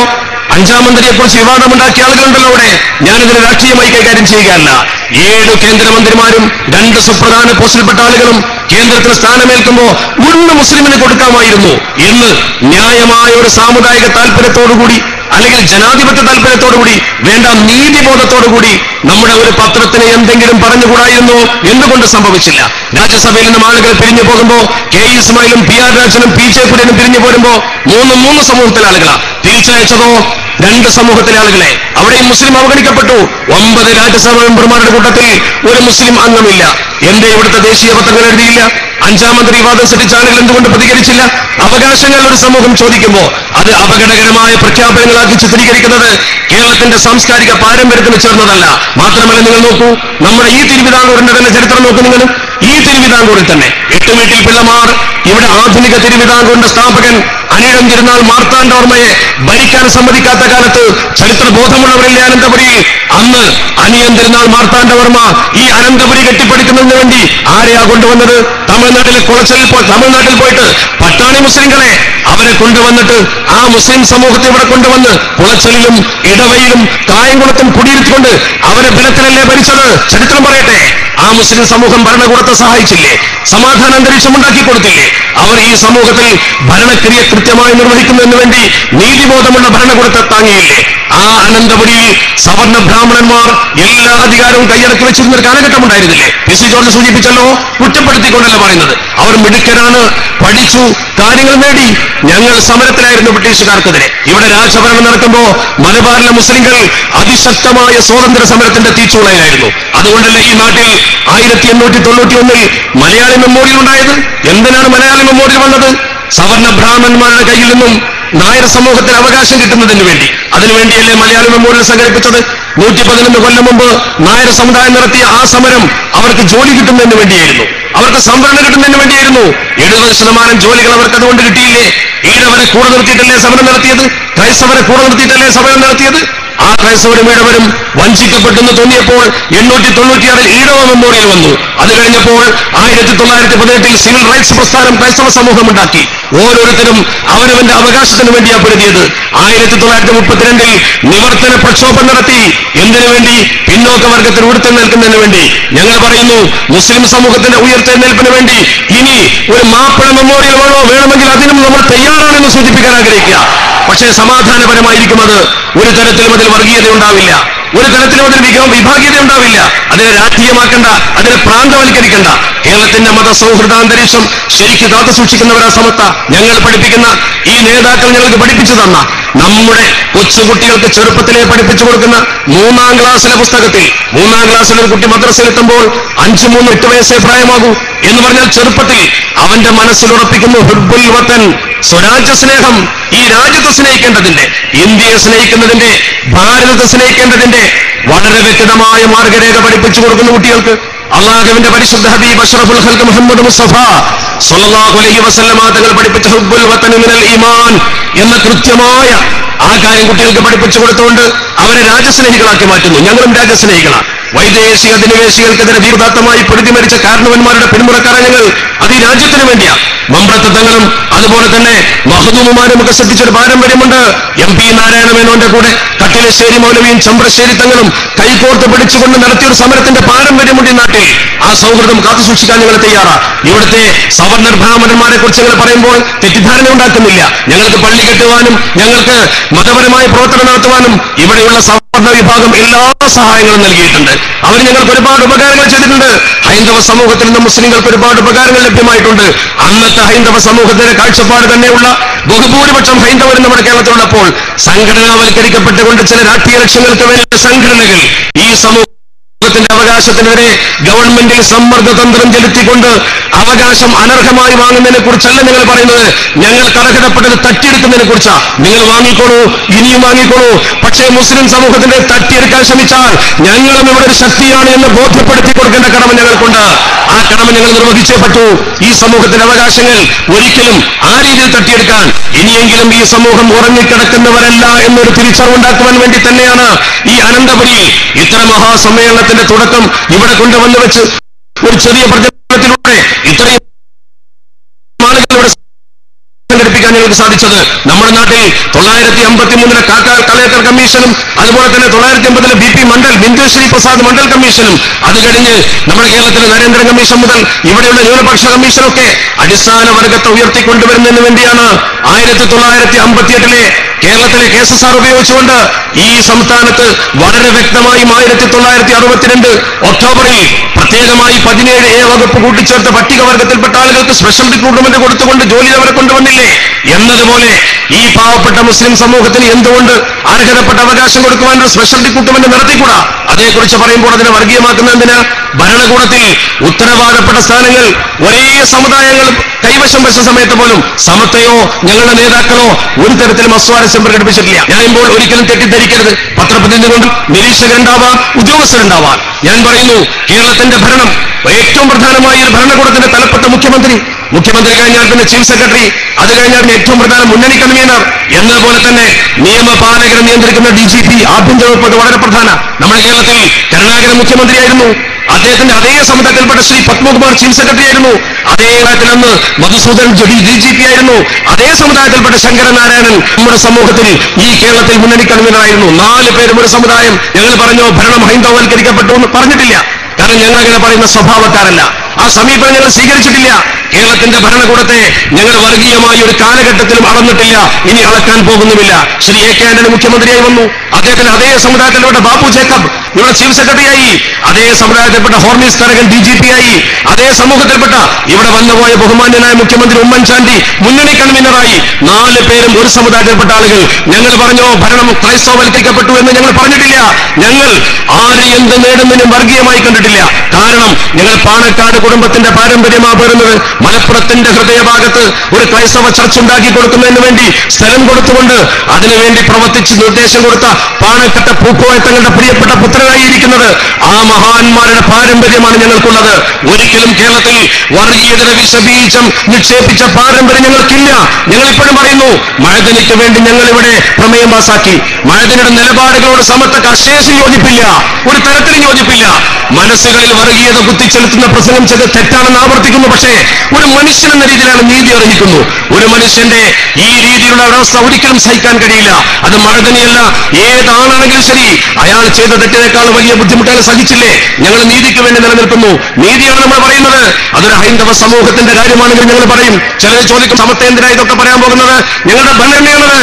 അഞ്ചാം മന്ത്രിയെ കുറിച്ച് വിവാദമുണ്ടാക്കിയ ആളുകളുണ്ടല്ലോ അവിടെ. ഞാനിതിനെ രാഷ്ട്രീയമായി കൈകാര്യം ചെയ്യുകയല്ല. ഏഴ് കേന്ദ്രമന്ത്രിമാരും രണ്ട് സുപ്രധാന പോസ്റ്റിൽപ്പെട്ട ആളുകളും കേന്ദ്രത്തിൽ സ്ഥാനമേൽക്കുമ്പോ ഒന്ന് മുസ്ലിമിന് കൊടുക്കാമായിരുന്നു. എന്ന് ന്യായമായ ഒരു സാമുദായിക താല്പര്യത്തോടുകൂടി അല്ലെങ്കിൽ ജനാധിപത്യ താല്പര്യത്തോടുകൂടി വേണ്ട നീതിബോധത്തോടുകൂടി നമ്മുടെ ഒരു പത്രത്തിന് എന്തെങ്കിലും പറഞ്ഞുകൂടായിരുന്നു എന്തുകൊണ്ട് സംഭവിച്ചില്ല? രാജ്യസഭയിൽ നിന്നും ആളുകൾ പിരിഞ്ഞു പോകുമ്പോ കെ ഇസ്മായിലും പി ആർ രാജനും പി ജെ കുര്യനും പിരിഞ്ഞു പോരുമ്പോ മൂന്ന് മൂന്ന് സമൂഹത്തിലെ ആളുകളാ. തിരിച്ചയച്ചതോ? രണ്ട് സമൂഹത്തിലെ ആളുകളെ. അവിടെയും മുസ്ലിം അവഗണിക്കപ്പെട്ടു. ഒമ്പത് രാജ്യസഭ മെമ്പർമാരുടെ കൂട്ടത്തിൽ ഒരു മുസ്ലിം അംഗമില്ല. എന്റെ ഇവിടുത്തെ ദേശീയ പത്രങ്ങൾ എഴുതിയില്ല? അഞ്ചാം മന്ത്രി വിവാദം സൃഷ്ടിച്ച ആളുകൾ എന്തുകൊണ്ട് പ്രതികരിച്ചില്ല? അവകാശങ്ങൾ ഒരു സമൂഹം ചോദിക്കുമ്പോൾ അത് അപകടകരമായ പ്രഖ്യാപനങ്ങളാക്കി ചിത്രീകരിക്കുന്നത് കേരളത്തിന്റെ സാംസ്കാരിക പാരമ്പര്യത്തിന് ചേർന്നതല്ല. മാത്രമല്ല നിങ്ങൾ നോക്കൂ നമ്മുടെ ഈ തിരുവിതാംകൂറിന്റെ തന്നെ ചരിത്രം നോക്കൂ നിങ്ങൾ. ഈ തിരുവിതാംകൂറിൽ തന്നെ എട്ട് വീട്ടിൽ പിള്ളമാർ ഇവിടെ ആധുനിക തിരുവിതാംകൂറിന്റെ സ്ഥാപകൻ അനിഴം തിരുനാൾ മാർത്താണ്ഡവർമ്മയെ ഭരിക്കാൻ സമ്മതിക്കാത്ത കാലത്ത് ചരിത്ര ബോധമുള്ളവരില്ലേ അനന്തപുരിയിൽ അന്ന് അനിയൻ തിരുനാൾ മാർത്താണ്ഡവർമ്മ ഈ അനന്തപുരി കെട്ടിപ്പടുക്കുന്നതിന് വേണ്ടി ആരെയാ കൊണ്ടുവന്നത്? തമിഴ്നാട്ടിലെ കുളച്ചലിൽ തമിഴ്നാട്ടിൽ പോയിട്ട് പട്ടാണി മുസ്ലിങ്ങളെ അവരെ കൊണ്ടുവന്നിട്ട് ആ മുസ്ലിം സമൂഹത്തെ ഇവിടെ കൊണ്ടുവന്ന് കുളച്ചലിലും ഇടവയിലും കായംകുളത്തും കുടിയിരുത്തിക്കൊണ്ട് അവരെ ബലത്തിലല്ലേ ഭരിച്ചത്? ചരിത്രം പറയട്ടെ. ആ മുസ്ലിം സമൂഹം ഭരണകൂടത്തെ സഹായിച്ചില്ലേ? സമാധാന അന്തരീക്ഷം ഉണ്ടാക്കി കൊടുത്തില്ലേ? അവർ ഈ സമൂഹത്തിൽ ഭരണക്രിയ കൃത്യമായി നിർവഹിക്കുന്നതിന് വേണ്ടി നീതിബോധമുള്ള ഭരണകൂടത്തെ താങ്ങിയില്ലേ? ആ അനന്തപുരിയിൽ സവർണ ബ്രാഹ്മണന്മാർ എല്ലാ അധികാരവും കൈയടക്കി വെച്ചിരുന്ന ഒരു കാലഘട്ടം ഉണ്ടായിരുന്നില്ലേ? പി സി ജോർജ് സൂചിപ്പിച്ചല്ലോ കുറ്റപ്പെടുത്തിക്കൊണ്ടല്ല പറയുന്നത്. അവർ മിടുക്കരാണ് പഠിച്ചു കാര്യങ്ങൾ നേടി. ഞങ്ങൾ സമരത്തിലായിരുന്നു ബ്രിട്ടീഷുകാർക്കെതിരെ. ഇവിടെ രാജഭരണം നടക്കുമ്പോ മലബാറിലെ മുസ്ലിങ്ങൾ അതിശക്തമായ സ്വാതന്ത്ര്യ സമരത്തിന്റെ തീച്ചുളയായിരുന്നു. അതുകൊണ്ടല്ലേ ഈ നാട്ടിൽ ആയിരത്തി എണ്ണൂറ്റി തൊണ്ണൂറ്റി ഒന്നിൽ മലയാളി മെമ്മോറിയൽ ഉണ്ടായത്? എന്തിനാണ് മലയാളി മെമ്മോറിയൽ വന്നത്? സവർണ ബ്രാഹ്മണന്മാരുടെ കയ്യിൽ നിന്നും നായർ സമൂഹത്തിന് അവകാശം കിട്ടുന്നതിന് വേണ്ടി. അതിനുവേണ്ടിയല്ലേ മലയാളി മെമ്മോറിയൽ സംഘടിപ്പിച്ചത്? നൂറ്റി പതിനൊന്ന് കൊല്ലം മുമ്പ് നായർ സമുദായം നടത്തിയ ആ സമരം അവർക്ക് ജോലി കിട്ടുന്നതിന് വേണ്ടിയായിരുന്നു. അവർക്ക് സംവരണം കിട്ടുന്നതിന് വേണ്ടിയായിരുന്നു. എഴുപത് ശതമാനം ജോലികൾ അവർക്ക് അതുകൊണ്ട് കിട്ടിയില്ലേ? ഈഴവരെ കൂടെ നിർത്തിയിട്ടല്ലേ സമരം നടത്തിയത്? ക്രൈസ്തവരെ കൂടെ നിർത്തിയിട്ടല്ലേ സമരം നടത്തിയത്? ആ ക്രൈസ്തവരും ഇടവരും വഞ്ചിക്കപ്പെട്ടെന്ന് തോന്നിയപ്പോൾ എണ്ണൂറ്റി തൊണ്ണൂറ്റിയാറിൽ ഈഴവ മെമ്മോറിയൽ വന്നു. അത് കഴിഞ്ഞപ്പോൾ ആയിരത്തി തൊള്ളായിരത്തി പതിനെട്ടിൽ സിവിൽ റൈറ്റ്സ് പ്രസ്ഥാനം ക്രൈസ്തവ സമൂഹം ഉണ്ടാക്കി. ഓരോരുത്തരും അവനവന്റെ അവകാശത്തിന് വേണ്ടിയാ പൊരുതിയത് ആയിരത്തി തൊള്ളായിരത്തി മുപ്പത്തിരണ്ടിൽ നിവർത്തന പ്രക്ഷോഭം നടത്തി. എന്തിനു വേണ്ടി? പിന്നോക്ക വർഗത്തിന് ഉയർത്തെഴുന്നേൽക്കുന്നതിന് വേണ്ടി. ഞങ്ങൾ പറയുന്നു മുസ്ലിം സമൂഹത്തിന്റെ ഉയർത്തെഴുന്നേൽപ്പിന് വേണ്ടി ഇനി ഒരു മാപ്പിള മെമ്മോറിയൽ വേണോ? വേണമെങ്കിൽ അതിനും നമ്മൾ തയ്യാറാണെന്ന് സൂചിപ്പിക്കാൻ ആഗ്രഹിക്കുക. പക്ഷേ സമാധാനപരമായിരിക്കും അത്. ഒരു തരത്തിലും അതിൽ വർഗീയത ഉണ്ടാവില്ല ഒരു തരത്തിലും അതിന് വിഭാഗീയത ഉണ്ടാവില്ല. അതിനെ രാഷ്ട്രീയമാക്കണ്ട അതിനെ പ്രാന്തവൽക്കരിക്കണ്ട. കേരളത്തിന്റെ മത സൗഹൃദാന്തരീക്ഷം ശരിക്ക് കാത്തു സൂക്ഷിക്കുന്നവരാ സമത്ത ഞങ്ങൾ പഠിപ്പിക്കുന്ന ഈ നേതാക്കൾ ഞങ്ങൾക്ക് പഠിപ്പിച്ചു തന്ന നമ്മുടെ കൊച്ചുകുട്ടികൾക്ക് ചെറുപ്പത്തിലെ പഠിപ്പിച്ചു കൊടുക്കുന്ന മൂന്നാം ക്ലാസ്സിലെ പുസ്തകത്തിൽ മൂന്നാം ക്ലാസ്സിൽ ഒരു കുട്ടി മദ്രസയിലെത്തുമ്പോൾ അഞ്ചു മൂന്ന് എട്ട് വയസ്സേ പ്രായമാകൂ എന്ന് പറഞ്ഞാൽ ചെറുപ്പത്തിൽ അവന്റെ മനസ്സിൽ ഉറപ്പിക്കുന്നു ഹുബുൽ വത്തൻ സ്വരാജ്യ സ്നേഹം. ഈ രാജ്യത്തെ സ്നേഹിക്കേണ്ടതിന്റെ ഇന്ത്യയെ സ്നേഹിക്കുന്നതിന്റെ ഭാരതത്തെ സ്നേഹിക്കേണ്ടതിന്റെ വളരെ വ്യക്തമായ മാർഗരേഖ പഠിപ്പിച്ചു കൊടുക്കുന്നു കുട്ടികൾക്ക്. അള്ളാഹുവിന്റെ പരിശുദ്ധ ഹബീബ് അഷ്റഫുൽ ഹൽക്ക് മുഹമ്മദ് മുസഫ സല്ലല്ലാഹു അലൈഹി വസല്ലമ തങ്ങൾ പഠിപ്പിച്ച ഹുബ്ബുൽ വതനി മിനൽ ഈമാൻ എന്ന കൃത്യമായ ആ കാര്യം കുട്ടികൾക്ക് പഠിപ്പിച്ചു കൊടുത്തുകൊണ്ട് അവരെ രാജസ്നേഹികളാക്കി മാറ്റുന്നു. ഞങ്ങളും രാജസ്നേഹികളാണ്. വൈദേശിക അധിനിവേശികൾക്കെതിരെ വീർദാത്തമായി പൊരുതി മരിച്ച കാരണവന്മാരുടെ പിന്മുറക്കാരെ ഞങ്ങൾ. അത് ഈ രാജ്യത്തിന് വേണ്ടിയാ. മമ്പ്രത്തങ്ങളും അതുപോലെ തന്നെ മഹദൂമുമാരും ഒക്കെ ശ്രദ്ധിച്ചൊരു പാരമ്പര്യമുണ്ട്. എം പി നാരായണ മേനോന്റെ കൂടെ കട്ടിലശ്ശേരി മൗലവിയും ചമ്പ്രശ്ശേരി തങ്ങളും കൈകോർത്ത് പിടിച്ചുകൊണ്ട് നടത്തിയൊരു സമരത്തിന്റെ പാരമ്പര്യമുണ്ട് ഈ നാട്ടിൽ. ആ സൗഹൃദം കാത്തു സൂക്ഷിക്കാൻ ഞങ്ങൾ തയ്യാറാ. ഇവിടുത്തെ സവർണർ ബ്രാഹ്മണന്മാരെ കുറിച്ച് ഞങ്ങൾ പറയുമ്പോൾ തെറ്റിദ്ധാരണ ഉണ്ടാക്കുന്നില്ല. ഞങ്ങൾക്ക് പള്ളി കെട്ടുവാനും ഞങ്ങൾക്ക് മതപരമായ പ്രവർത്തനം നടത്തുവാനും ഇവിടെയുള്ള സവർണ വിഭാഗം എല്ലാ സഹായങ്ങളും നൽകിയിട്ടുണ്ട്. അവർ ഞങ്ങൾക്ക് ഒരുപാട് ഉപകാരങ്ങൾ ചെയ്തിട്ടുണ്ട്. ഹൈന്ദവ സമൂഹത്തിൽ നിന്ന് മുസ്ലിങ്ങൾക്ക് ഒരുപാട് ഉപകാരങ്ങൾ ലഭ്യമായിട്ടുണ്ട്. അന്നത്തെ ഹൈന്ദവ സമൂഹത്തിന്റെ കാഴ്ചപ്പാട് തന്നെയുള്ള ബഹുഭൂരിപക്ഷം ഹൈന്ദവർ നമ്മുടെ കേരളത്തിലുള്ളപ്പോൾ സംഘടനാവൽക്കരിക്കപ്പെട്ടുകൊണ്ട് ചില രാഷ്ട്രീയ ലക്ഷ്യങ്ങൾക്ക് വേണ്ടി സംഘടനകൾ ഈ സമൂഹം സമൂഹത്തിന്റെ അവകാശത്തിനെതിരെ ഗവൺമെന്റിൽ സമ്മർദ്ദതന്ത്രം ചെലുത്തിക്കൊണ്ട് അവകാശം അനർഹമായി വാങ്ങുന്നതിനെ കുറിച്ചല്ല നിങ്ങൾ പറയുന്നത്. ഞങ്ങൾക്ക് അർഹതപ്പെട്ടത് തട്ടിയെടുക്കുന്നതിനെ കുറിച്ചാ. നിങ്ങൾ വാങ്ങിക്കോളൂ ഇനിയും വാങ്ങിക്കോളൂ. പക്ഷേ മുസ്ലിം സമൂഹത്തിന്റെ തട്ടിയെടുക്കാൻ ശ്രമിച്ചാൽ ഞങ്ങളും ഇവിടെ ഒരു ശക്തിയാണ് എന്ന് ബോധ്യപ്പെടുത്തി കൊടുക്കേണ്ട കടമ ഞങ്ങൾക്കുണ്ട്. ആ കടമ ഞങ്ങൾ നിർവഹിച്ചേ പറ്റൂ. ഈ സമൂഹത്തിന്റെ അവകാശങ്ങൾ ഒരിക്കലും ആ രീതിയിൽ തട്ടിയെടുക്കാൻ ഇനിയെങ്കിലും ഈ സമൂഹം ഉറങ്ങിക്കിടക്കുന്നവരല്ല എന്നൊരു തിരിച്ചറിവുണ്ടാക്കുവാൻ വേണ്ടി തന്നെയാണ് ഈ അനന്തപുരിയിൽ ഇത്തരം മഹാസമ്മേളനത്തിന്റെ തുടക്കം ഇവിടെ കൊണ്ടുവന്നു വെച്ച് ഒരു ചെറിയ പ്രചരണത്തിലൂടെ ഇത്രയും സംഘടിപ്പിക്കാൻ ഞങ്ങൾക്ക് സാധിച്ചത് നമ്മുടെ നാട്ടിൽ തൊള്ളായിരത്തി അമ്പത്തി മൂന്നിലെ കളക്ടർ കമ്മീഷനും അതുപോലെ തന്നെ തൊള്ളായിരത്തി അമ്പതിലെ ബി പി മണ്ഡൽ ബിന്ദുശ്രീ പ്രസാദ് മണ്ഡൽ കമ്മീഷനും അത് കഴിഞ്ഞ് നമ്മുടെ കേരളത്തിലെ നരേന്ദ്ര കമ്മീഷൻ മുതൽ ഇവിടെയുള്ള ന്യൂനപക്ഷ കമ്മീഷനൊക്കെ അടിസ്ഥാന വർഗത്തെ ഉയർത്തിക്കൊണ്ടുവരുന്നതിന് വേണ്ടിയാണ് ആയിരത്തി തൊള്ളായിരത്തി അമ്പത്തിയെട്ടിലെ കേരളത്തിലെ കെ എസ് എസ് ആർ ഉപയോഗിച്ചുകൊണ്ട് ഈ സംസ്ഥാനത്ത് വളരെ വ്യക്തമായും ആയിരത്തി തൊള്ളായിരത്തി അറുപത്തിരണ്ട് ഒക്ടോബറിൽ പ്രത്യേകമായി പതിനേഴ് എ വകുപ്പ് കൂട്ടിച്ചേർത്ത പട്ടികവർഗത്തിൽപ്പെട്ട ആളുകൾക്ക് സ്പെഷ്യൽ റിക്രൂട്ട്മെന്റ് കൊടുത്തുകൊണ്ട് ജോലി അവരെ കൊണ്ടുവന്നില്ലേ. എന്നതുപോലെ ഈ പാവപ്പെട്ട മുസ്ലിം സമൂഹത്തിന് എന്തുകൊണ്ട് അർഹതപ്പെട്ട അവകാശം കൊടുക്കുവാൻ ഒരു സ്പെഷ്യൽ റിക്രൂട്ട്മെന്റ് നടത്തിക്കൂടാ? അതേക്കുറിച്ച് പറയുമ്പോൾ അതിനെ വർഗീയമാക്കുന്ന എന്തിന്? ഭരണകൂടത്തിൽ ഉത്തരവാദപ്പെട്ട സ്ഥാനങ്ങൾ ഒരേ സമുദായങ്ങൾ കൈവശം വെച്ച സമയത്ത് പോലും സമത്വയോ ഞങ്ങളുടെ നേതാക്കളോ ഒരു തരത്തിലും അസ്വാരസ്യം പ്രകടിപ്പിച്ചിട്ടില്ല ഞാൻ ഇപ്പോൾ ഒരിക്കലും തെറ്റിദ്ധരിക്കരുത്. പത്രപ്രതിനിധികൊണ്ട് നിരീക്ഷകരുണ്ടാവാം ഉദ്യോഗസ്ഥരുണ്ടാവാം. ഞാൻ പറയുന്നു കേരളത്തിന്റെ ഭരണം ഏറ്റവും പ്രധാനമായ ഒരു ഭരണകൂടത്തിന്റെ തലപ്പെട്ട മുഖ്യമന്ത്രി മുഖ്യമന്ത്രി കഴിഞ്ഞാൽ പിന്നെ ചീഫ് സെക്രട്ടറി അത് കഴിഞ്ഞാൽ ഏറ്റവും പ്രധാന മുന്നണി കൺവീനർ. എന്നതുപോലെ തന്നെ നിയമപാലകരെ നിയന്ത്രിക്കുന്ന ഡി ജി പി ആഭ്യന്തര വകുപ്പ് വളരെ പ്രധാന. നമ്മുടെ കേരളത്തിൽ കരുണാകരൻ മുഖ്യമന്ത്രിയായിരുന്നു അദ്ദേഹത്തിന്റെ അതേ സമുദായത്തിൽപ്പെട്ട ശ്രീ പത്മകുമാർ ചീഫ് സെക്രട്ടറി ആയിരുന്നു. അതേ കാര്യത്തിൽ അന്ന് മധുസൂദൻ ഡി ജി പി ആയിരുന്നു. അതേ സമുദായത്തിൽപ്പെട്ട ശങ്കരനാരായണൻ നമ്മുടെ സമൂഹത്തിൽ ഈ കേരളത്തിൽ മുന്നണി കൺവീനറായിരുന്നു. നാല് പേരും ഒരു സമുദായം. ഞങ്ങൾ പറഞ്ഞു ഭരണം ഹൈന്ദവവൽക്കരിക്കപ്പെട്ടു എന്ന് പറഞ്ഞിട്ടില്ല. കാരണം ഞങ്ങൾ അങ്ങനെ പറയുന്ന സ്വഭാവക്കാരല്ല. ആ സമീപനം ഞങ്ങൾ സ്വീകരിച്ചിട്ടില്ല. കേരളത്തിന്റെ ഭരണകൂടത്തെ ഞങ്ങൾ വർഗീയമായി ഒരു കാലഘട്ടത്തിലും അളന്നിട്ടില്ല. ഇനി അളക്കാൻ പോകുന്നുമില്ല. ശ്രീ എ കെ ആന്റണി മുഖ്യമന്ത്രിയായി വന്നു. അദ്ദേഹത്തിന് അതേ സമുദായത്തിൽപ്പെട്ട ബാബു ജേക്കബ് ഇവിടെ ചീഫ് സെക്രട്ടറിയായി. അതേ സമുദായത്തിൽപ്പെട്ട Hormis Tharakan D G P ആയി അതേ സമൂഹത്തിൽപ്പെട്ട ഇവിടെ വന്നുപോയ ബഹുമാന്യനായ മുഖ്യമന്ത്രി ഉമ്മൻചാണ്ടി മുന്നണി കൺവീനറായി. നാല് പേരും ഒരു സമുദായത്തിൽപ്പെട്ട ആളുകൾ. ഞങ്ങൾ പറഞ്ഞോ ഭരണം ക്രൈസ്തവൽക്കരിക്കപ്പെട്ടു എന്ന് ഞങ്ങൾ പറഞ്ഞിട്ടില്ല. ഞങ്ങൾ ആര് എന്ത് നേടുന്നതിനും വർഗീയമായി കണ്ടിട്ടില്ല. കാരണം ഞങ്ങൾ പാണക്കാട് കുടുംബത്തിന്റെ പാരമ്പര്യമാ പേറുന്നത് മലപ്പുറത്തിന്റെ ഹൃദയഭാഗത്ത് ഒരു ക്രൈസ്തവ ചർച്ച് ഉണ്ടാക്കി കൊടുക്കുന്നതിന് വേണ്ടി സ്ഥലം കൊടുത്തുകൊണ്ട് അതിനുവേണ്ടി പ്രവർത്തിച്ച് നിർദ്ദേശം കൊടുത്ത പാണക്കട്ട പൂക്കോയ തങ്ങളുടെ പ്രിയപ്പെട്ട പുത്രനായിരിക്കുന്നത് ആ മഹാന്മാരുടെ പാരമ്പര്യമാണ് ഞങ്ങൾക്കുള്ളത്. ഒരിക്കലും കേരളത്തിൽ വർഗീയതര വിഷബീജം നിക്ഷേപിച്ച പാരമ്പര്യം ഞങ്ങൾക്കില്ല. ഞങ്ങൾ ഇപ്പോഴും പറയുന്നു മഴതനിക്ക് വേണ്ടി ഞങ്ങൾ ഇവിടെ പ്രമേയം പാസാക്കി. മഴതനിയുടെ നിലപാടുകളോട് സമത്വക്ക് അശേഷം യോജിപ്പില്ല. ഒരു തരത്തിലും യോജിപ്പില്ല. മനസ്സുകളിൽ വർഗീയത കുത്തിച്ചെലുത്തുന്ന പ്രസംഗം ചെയ്ത് തെറ്റാണെന്ന് ആവർത്തിക്കുന്നു. പക്ഷേ ഒരു മനുഷ്യൻ എന്ന രീതിയിലാണ് നീതി അർഹിക്കുന്നു ഒരു മനുഷ്യന്റെ ഈ രീതിയിലുള്ള ഒരവസ്ഥ ഒരിക്കലും സഹിക്കാൻ കഴിയില്ല. അത് മഴതനിയല്ല ഏതാണാണെങ്കിലും ശരി അയാൾ ചെയ്ത തെറ്റിനേക്കാൾ വലിയ ബുദ്ധിമുട്ടുകൾ സഹിച്ചില്ലേ? ഞങ്ങൾ നീതിക്ക് വേണ്ടി നിലനിൽക്കുന്നു. നീതിയാണ് നമ്മൾ പറയുന്നത്. അതൊരു ഹൈന്ദവ സമൂഹത്തിന്റെ കാര്യമാണെങ്കിൽ ഞങ്ങൾ പറയും. ചിലർ ചോദിക്കും സമത്വ ഇതൊക്കെ പറയാൻ പോകുന്നത്? ഞങ്ങളുടെ ഭരണഘടനയാണത്.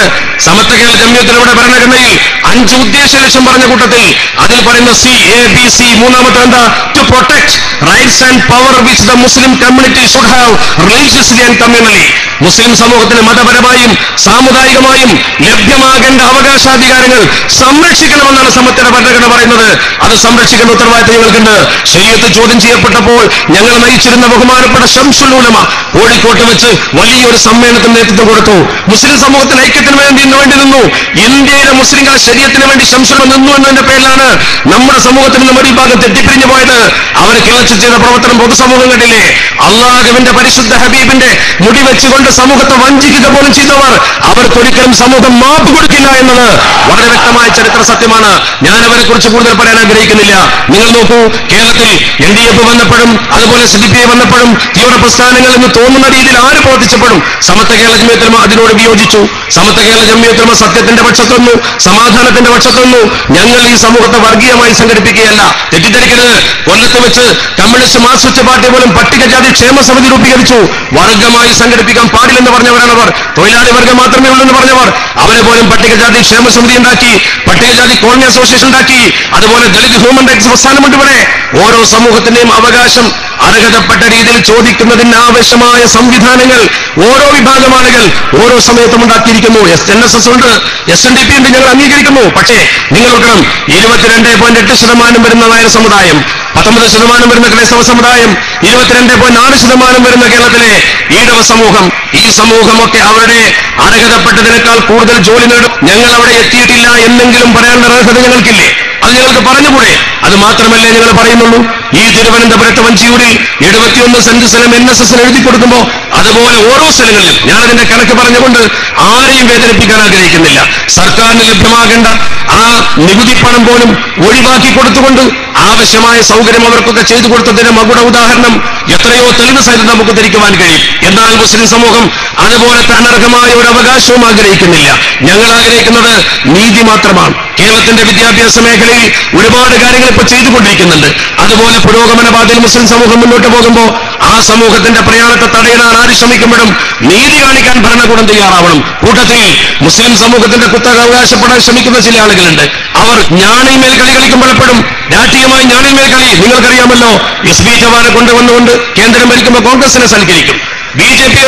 സമത്വ കേരള ജമ്യത്തിലൂടെ ഭരണഘടനയിൽ അഞ്ച് ഉദ്ദേശ ലക്ഷ്യം പറഞ്ഞ കൂട്ടത്തിൽ അതിൽ പറയുന്ന സി എ ബി സി മൂന്നാമത്തെ എന്താ? To protect rights and power which the Muslim community should have religiously and communally മുസ്ലിം സമൂഹത്തിന് മതപരമായും സാമുദായികമായും ലഭ്യമാകേണ്ട അവകാശാധികാരങ്ങൾ സംരക്ഷിക്കണമെന്നാണ് സമത്വയുടെ ഭരണഘടന പറയുന്നത്. അത് സംരക്ഷിക്കുന്ന ഉത്തരവാദിത്തം ഞങ്ങൾക്കുണ്ട്. ശരീരത്ത് ചോദ്യം ചെയ്യപ്പെട്ടപ്പോൾ ഞങ്ങൾ നയിച്ചിരുന്ന ബഹുമാനപ്പെട്ട ഷംസുൽ ഉലമ കോഴിക്കോട്ട് വെച്ച് വലിയൊരു സമ്മേളനത്തിന് നേതൃത്വം കൊടുത്തു. മുസ്ലിം സമൂഹത്തിന് ഐക്യത്തിന് വേണ്ടി വേണ്ടി നിന്നു. ഇന്ത്യയിലെ മുസ്ലിംകളെ ശരീരത്തിന് വേണ്ടി ശംസുൽ നിന്നു എന്നതിന്റെ പേരിലാണ് നമ്മുടെ സമൂഹത്തിൽ നിന്ന് ഒരു ഭാഗം തെറ്റി വഴിപിരിഞ്ഞു പോയത് അവർ കിളച്ചു ചെയ്ത പ്രവർത്തനം പൊതുസമൂഹം കണ്ടില്ലേ? അള്ളാഹുവിന്റെ പരിശുദ്ധ ഹബീബിന്റെ മുടി വെച്ചുകൊണ്ട് സമൂഹത്തെ വഞ്ചിക്കുക പോലും ചെയ്തവർ അവർക്കൊരിക്കലും സമൂഹം മാപ്പ് കൊടുക്കില്ല എന്നത് വളരെ വ്യക്തമായ ചരിത്ര സത്യമാണ്. ഞാൻ അവരെ കുറിച്ച് കൂടുതൽ പറയാൻ ആഗ്രഹിക്കുന്നില്ല. നിങ്ങൾ നോക്കൂ കേരളത്തിൽ എൻ ഡി എഫ് വന്നപ്പോഴും അതുപോലെ സി ഡി പി ഐ വന്നപ്പോഴും തീവ്ര പ്രസ്ഥാനങ്ങൾ എന്ന് തോന്നുന്ന രീതിയിൽ ആര് പ്രവർത്തിച്ചപ്പോഴും സമത്വ കേരള ജമ്മിയത്തിലും അതിനോട് വിയോജിച്ചു. സമത്വ കേരള ജമ്മിയത്തിലും സത്യത്തിന്റെ പക്ഷത്തൊന്നു സമാധാനത്തിന്റെ പക്ഷത്തൊന്നു. ഞങ്ങൾ ഈ സമൂഹത്തെ വർഗീയമായി സംഘടിപ്പിക്കുകയല്ല. തെറ്റിദ്ധരിക്കരുത്. കൊല്ലത്ത് വെച്ച് കമ്മ്യൂണിസ്റ്റ് മാർക്സിസ്റ്റ് പാർട്ടി പോലും പട്ടികജാതി ക്ഷേമ സമിതി രൂപീകരിച്ചു. വർഗമായി സംഘടിപ്പിക്കാൻ പാടില്ലെന്ന് പറഞ്ഞവരാണ് അവർ. തൊഴിലാളി വർഗം മാത്രമേ ഉള്ളൂ എന്ന് പറഞ്ഞവർ. അവരെ പോലും പട്ടികജാതി ക്ഷേമ സമിതി ഉണ്ടാക്കി പട്ടികജാതി കോളനി അസോസിയേഷൻ ഉണ്ടാക്കി അതുപോലെ ദളിത് ഹ്യൂമൻ റൈറ്റ്സ് പ്രസ്ഥാനമുണ്ട് ഇവിടെ. ഓരോ സമൂഹത്തിന്റെയും അവകാശം അർഹതപ്പെട്ട രീതിയിൽ ചോദിക്കുന്നതിന് ആവശ്യമായ സംവിധാനങ്ങൾ ഓരോ വിഭാഗം ആളുകൾ ഓരോ സമയത്തും ഉണ്ടാക്കിയിരിക്കുന്നു. എസ് എൻ എസ് എസ് ഉണ്ട്. എസ് എൻ ഡി പി ഉണ്ട്. ഞങ്ങൾ അംഗീകരിക്കുന്നു. പക്ഷേ നിങ്ങൾ നോക്കണം ഇരുപത്തിരണ്ട് പോയിന്റ് എട്ട് ശതമാനം വരുന്ന നായർ സമുദായം പത്തൊമ്പത് ശതമാനം വരുന്ന ക്രൈസ്തവ സമുദായം ഇരുപത്തിരണ്ട് പോയിന്റ് നാല് ശതമാനം വരുന്ന കേരളത്തിലെ ഈടവ സമൂഹം ഈ സമൂഹമൊക്കെ അവരുടെ അർഹതപ്പെട്ടതിനേക്കാൾ കൂടുതൽ ജോലി നേടും. ഞങ്ങൾ അവിടെ എത്തിയിട്ടില്ല എന്നെങ്കിലും പറയാനുള്ള അർഹത ഞങ്ങൾക്കില്ലേ? അത് ഞങ്ങൾക്ക് പറഞ്ഞുകൂടെ? അത് മാത്രമല്ലേ ഞങ്ങൾ പറയുന്നുള്ളൂ. ഈ തിരുവനന്തപുരത്ത് വഞ്ചിയൂരിൽ എഴുപത്തിയൊന്ന് സെന്റ് സ്ഥലം എൻ എസ് എസിന് എഴുതി കൊടുക്കുമ്പോൾ അതുപോലെ ഓരോ സ്ഥലങ്ങളിലും ഞാൻ അതിന്റെ കണക്ക് പറഞ്ഞുകൊണ്ട് ആരെയും വേദനിപ്പിക്കാൻ ആഗ്രഹിക്കുന്നില്ല. സർക്കാരിന് ലഭ്യമാകേണ്ട ആ നികുതി പണം പോലും ഒഴിവാക്കി കൊടുത്തുകൊണ്ട് ആവശ്യമായ സൗകര്യം അവർക്കൊക്കെ ചെയ്തു കൊടുത്തതിന് മകുട ഉദാഹരണം എത്രയോ തെളിവ് സഹിതം നമുക്ക് ധരിക്കുവാൻ കഴിയും. എന്നാൽ മുസ്ലിം സമൂഹം അതുപോലെ അനർഹമായ ഒരു അവകാശവും ആഗ്രഹിക്കുന്നില്ല. ഞങ്ങൾ ആഗ്രഹിക്കുന്നത് നീതി മാത്രമാണ്. കേരളത്തിന്റെ വിദ്യാഭ്യാസ മേഖലയിൽ ഒരുപാട് കാര്യങ്ങൾ ഇപ്പോൾ ചെയ്തുകൊണ്ടിരിക്കുന്നുണ്ട്. അതുപോലെ പുരോഗമന പാതയിൽ മുസ്ലിം സമൂഹം മുന്നോട്ട് പോകുമ്പോൾ ആ സമൂഹത്തിന്റെ പ്രയാണത്തെ തടയിടാൻ ആര് ശ്രമിക്കുമ്പോഴും നീതി കാണിക്കാൻ ഭരണകൂടം തയ്യാറാവണം. കൂട്ടത്തിൽ മുസ്ലിം സമൂഹത്തിന്റെ കുത്തക അവകാശപ്പെടാൻ ശ്രമിക്കുന്ന ചില ആളുകളുണ്ട്. അവർ ഞാണിന്മേൽ കളി കളിക്കുമ്പോഴെപ്പോഴും രാഷ്ട്രീയമായി ഞാണിന്മേൽ കളി നിങ്ങൾക്കറിയാമല്ലോ. എസ് ബി ജവാനെ കൊണ്ടുവന്നുകൊണ്ട് കേന്ദ്രം ഭരിക്കുമ്പോൾ കോൺഗ്രസിനെ സൽക്കരിക്കും. ബി ജെ പി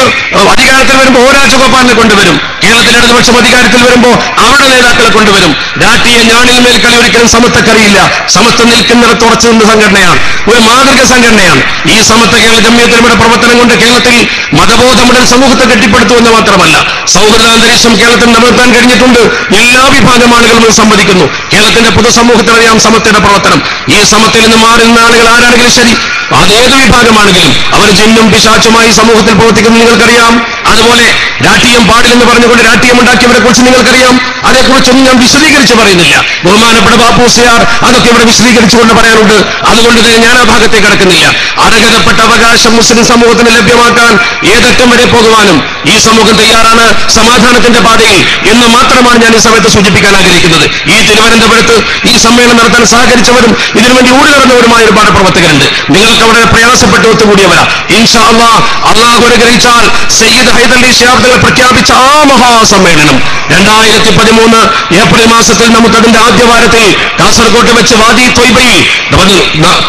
അധികാരത്തിൽ വരുമ്പോൾ ഓ രാജഗോപാലിനെ കൊണ്ടുവരും. കേരളത്തിൽ ഇടതുപക്ഷം അധികാരത്തിൽ വരുമ്പോൾ അവരുടെ നേതാക്കളെ കൊണ്ടുവരും. രാഷ്ട്രീയ മേൽ കളി ഒരിക്കലും സമത്വക്കറിയില്ല. സമത്വം നിൽക്കുന്നിടത്ത് ഉറച്ചു നിന്ന സംഘടനയാണ്. ഒരു മാതൃക സംഘടനയാണ്. ഈ സമത്വ കേരള ജമ്മിയത്തിലൂടെ പ്രവർത്തനം കൊണ്ട് കേരളത്തിൽ മതബോധമുടൽ സമൂഹത്തെ കെട്ടിപ്പടുത്തുവെന്ന് മാത്രമല്ല സൗഹൃദ അന്തരീക്ഷം കേരളത്തിൽ നിലനിർത്താൻ കഴിഞ്ഞിട്ടുണ്ട്. എല്ലാ വിഭാഗം ആളുകളും ഇത് സമ്മതിക്കുന്നു കേരളത്തിന്റെ പൊതുസമൂഹത്തിൽ അറിയാം സമത്വയുടെ പ്രവർത്തനം. ഈ സമത്തിൽ നിന്ന് മാറുന്ന ആളുകൾ ആരാണെങ്കിലും ശരി? അതേത് വിഭാഗമാണെങ്കിലും. അവർ ജിന്നും പിശാച്ചുമായി സമൂഹത്തിൽ പ്രവർത്തിക്കുന്നത് നിങ്ങൾക്കറിയാം അതുപോലെ രാഷ്ട്രീയം പാടില്ലെന്ന് പറഞ്ഞുകൊണ്ട് രാഷ്ട്രീയം ഉണ്ടാക്കിയവരെ കുറിച്ച് നിങ്ങൾക്കറിയാം. അതേക്കുറിച്ചൊന്നും ഞാൻ വിശദീകരിച്ച് പറയുന്നില്ല. ബഹുമാനപ്പെട്ട ബാപ്പു സിയാർ അതൊക്കെ ഇവിടെ വിശദീകരിച്ചുകൊണ്ട് പറയാനുണ്ട്. അതുകൊണ്ട് തന്നെ ഞാൻ ആ ഭാഗത്തേക്ക് കടക്കുന്നില്ല. അർഹതപ്പെട്ട അവകാശം മുസ്ലിം സമൂഹത്തിന് ലഭ്യമാക്കാൻ ഏതറ്റം വരെ പോകുവാനും ഈ സമൂഹം തയ്യാറാണ്. സമാധാനത്തിന്റെ പാതയിൽ എന്ന് മാത്രമാണ് ഞാൻ ഈ സമയത്ത് സൂചിപ്പിക്കാൻ ആഗ്രഹിക്കുന്നത്. ഈ തിരുവനന്തപുരത്ത് ഈ സമ്മേളനം നടത്താൻ സഹകരിച്ചവരും ഇതിനുവേണ്ടി ഊടി നടന്നവരുമായ ഒരുപാട് പ്രവർത്തകരുണ്ട്. നിങ്ങൾക്ക് അവിടെ പ്രയാസപ്പെട്ടു ഒത്തുകൂടിയവരാ. ഇൻഷാ അള്ളാഹ് അള്ളാഹു അനുഗ്രഹിച്ചാൽ സയ്യിദ് ഹൈദലി ശിഹാബ്ദങ്ങൾ പ്രഖ്യാപിച്ച ആ മഹാസമ്മേളനം രണ്ടായിരത്തി പതിമൂന്ന് ഏപ്രിൽ മാസത്തിൽ നമുക്ക് അതിന്റെ ആദ്യ വാരത്തിൽ കാസർകോട്ട് വെച്ച് വാദി തൊയ്ബയിൽ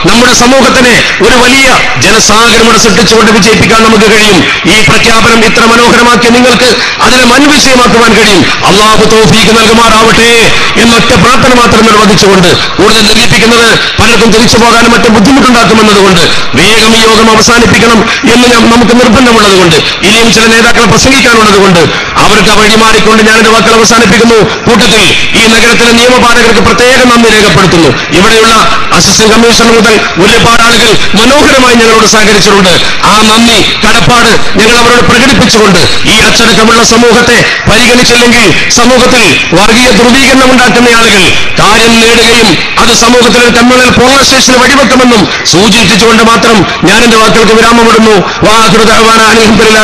നമ്മുടെ സമൂഹത്തിന് ഒരു വലിയ ജനസാഗരം ഇവിടെ സൃഷ്ടിച്ചുകൊണ്ട് വിജയിപ്പിക്കാൻ നമുക്ക് കഴിയും. ഈ പ്രഖ്യാപനം ഇത്ര മനോഹരമാക്കി നിങ്ങൾക്ക് അതിനെ മൻവിഷയമാക്കുവാൻ കഴിയും. അള്ളാഹു തോഫീക്ക് നൽകുമാറാവട്ടെ എന്നൊറ്റ പ്രാർത്ഥന മാത്രം നിർവഹിച്ചുകൊണ്ട് കൂടുതൽ ദീപിക്കുന്നത് പലർക്കും തിരിച്ചു പോകാനും മറ്റും ബുദ്ധിമുട്ടുണ്ടാക്കുമെന്നതുകൊണ്ട് വേഗം ഈ യോഗം അവസാനിപ്പിക്കണം എന്ന് നമുക്ക് നിർബന്ധമുള്ളതുകൊണ്ട് ഇനിയും ചില നേതാക്കളെ പ്രസംഗിക്കാനുള്ളതുകൊണ്ട് അവർക്ക് വഴിമാറിക്കൊണ്ട് ഞാൻ എന്റെ വാക്കുകൾ അവസാനിപ്പിക്കുന്നു. കൂട്ടത്തിൽ ഈ നഗരത്തിലെ നിയമപാലകർക്ക് പ്രത്യേകം നന്ദി രേഖപ്പെടുത്തുന്നു. ഇവിടെയുള്ള അസിസ്റ്റന്റ് കമ്മീഷണർ മുതൽ ഒരുപാട് ആളുകൾ മനോഹരമായി ഞങ്ങളോട് സഹകരിച്ചിട്ടുണ്ട്. ആ നന്ദി കടപ്പാട് ഞങ്ങൾ അവരോട് പ്രകടിപ്പിച്ചുകൊണ്ട് ഈ അച്ചടക്കമുള്ള സമൂഹത്തെ പരിഗണിച്ചില്ലെങ്കിൽ സമൂഹത്തിൽ വർഗീയ ധ്രുവീകരണം ഉണ്ടാക്കുന്ന ആളുകൾ കാര്യം നേടുകയും അത് സമൂഹത്തിൽ ഒരു കമ്മ്യൂണൽ പോളറൈസേഷന് വഴിവെക്കുമെന്നും സൂചിപ്പിച്ചുകൊണ്ട് മാത്രം ഞാൻ എന്റെ വാക്കുകൾക്ക് വിരാമമിടുന്നു. വാഹൃദാന അലഹമുല്ലാ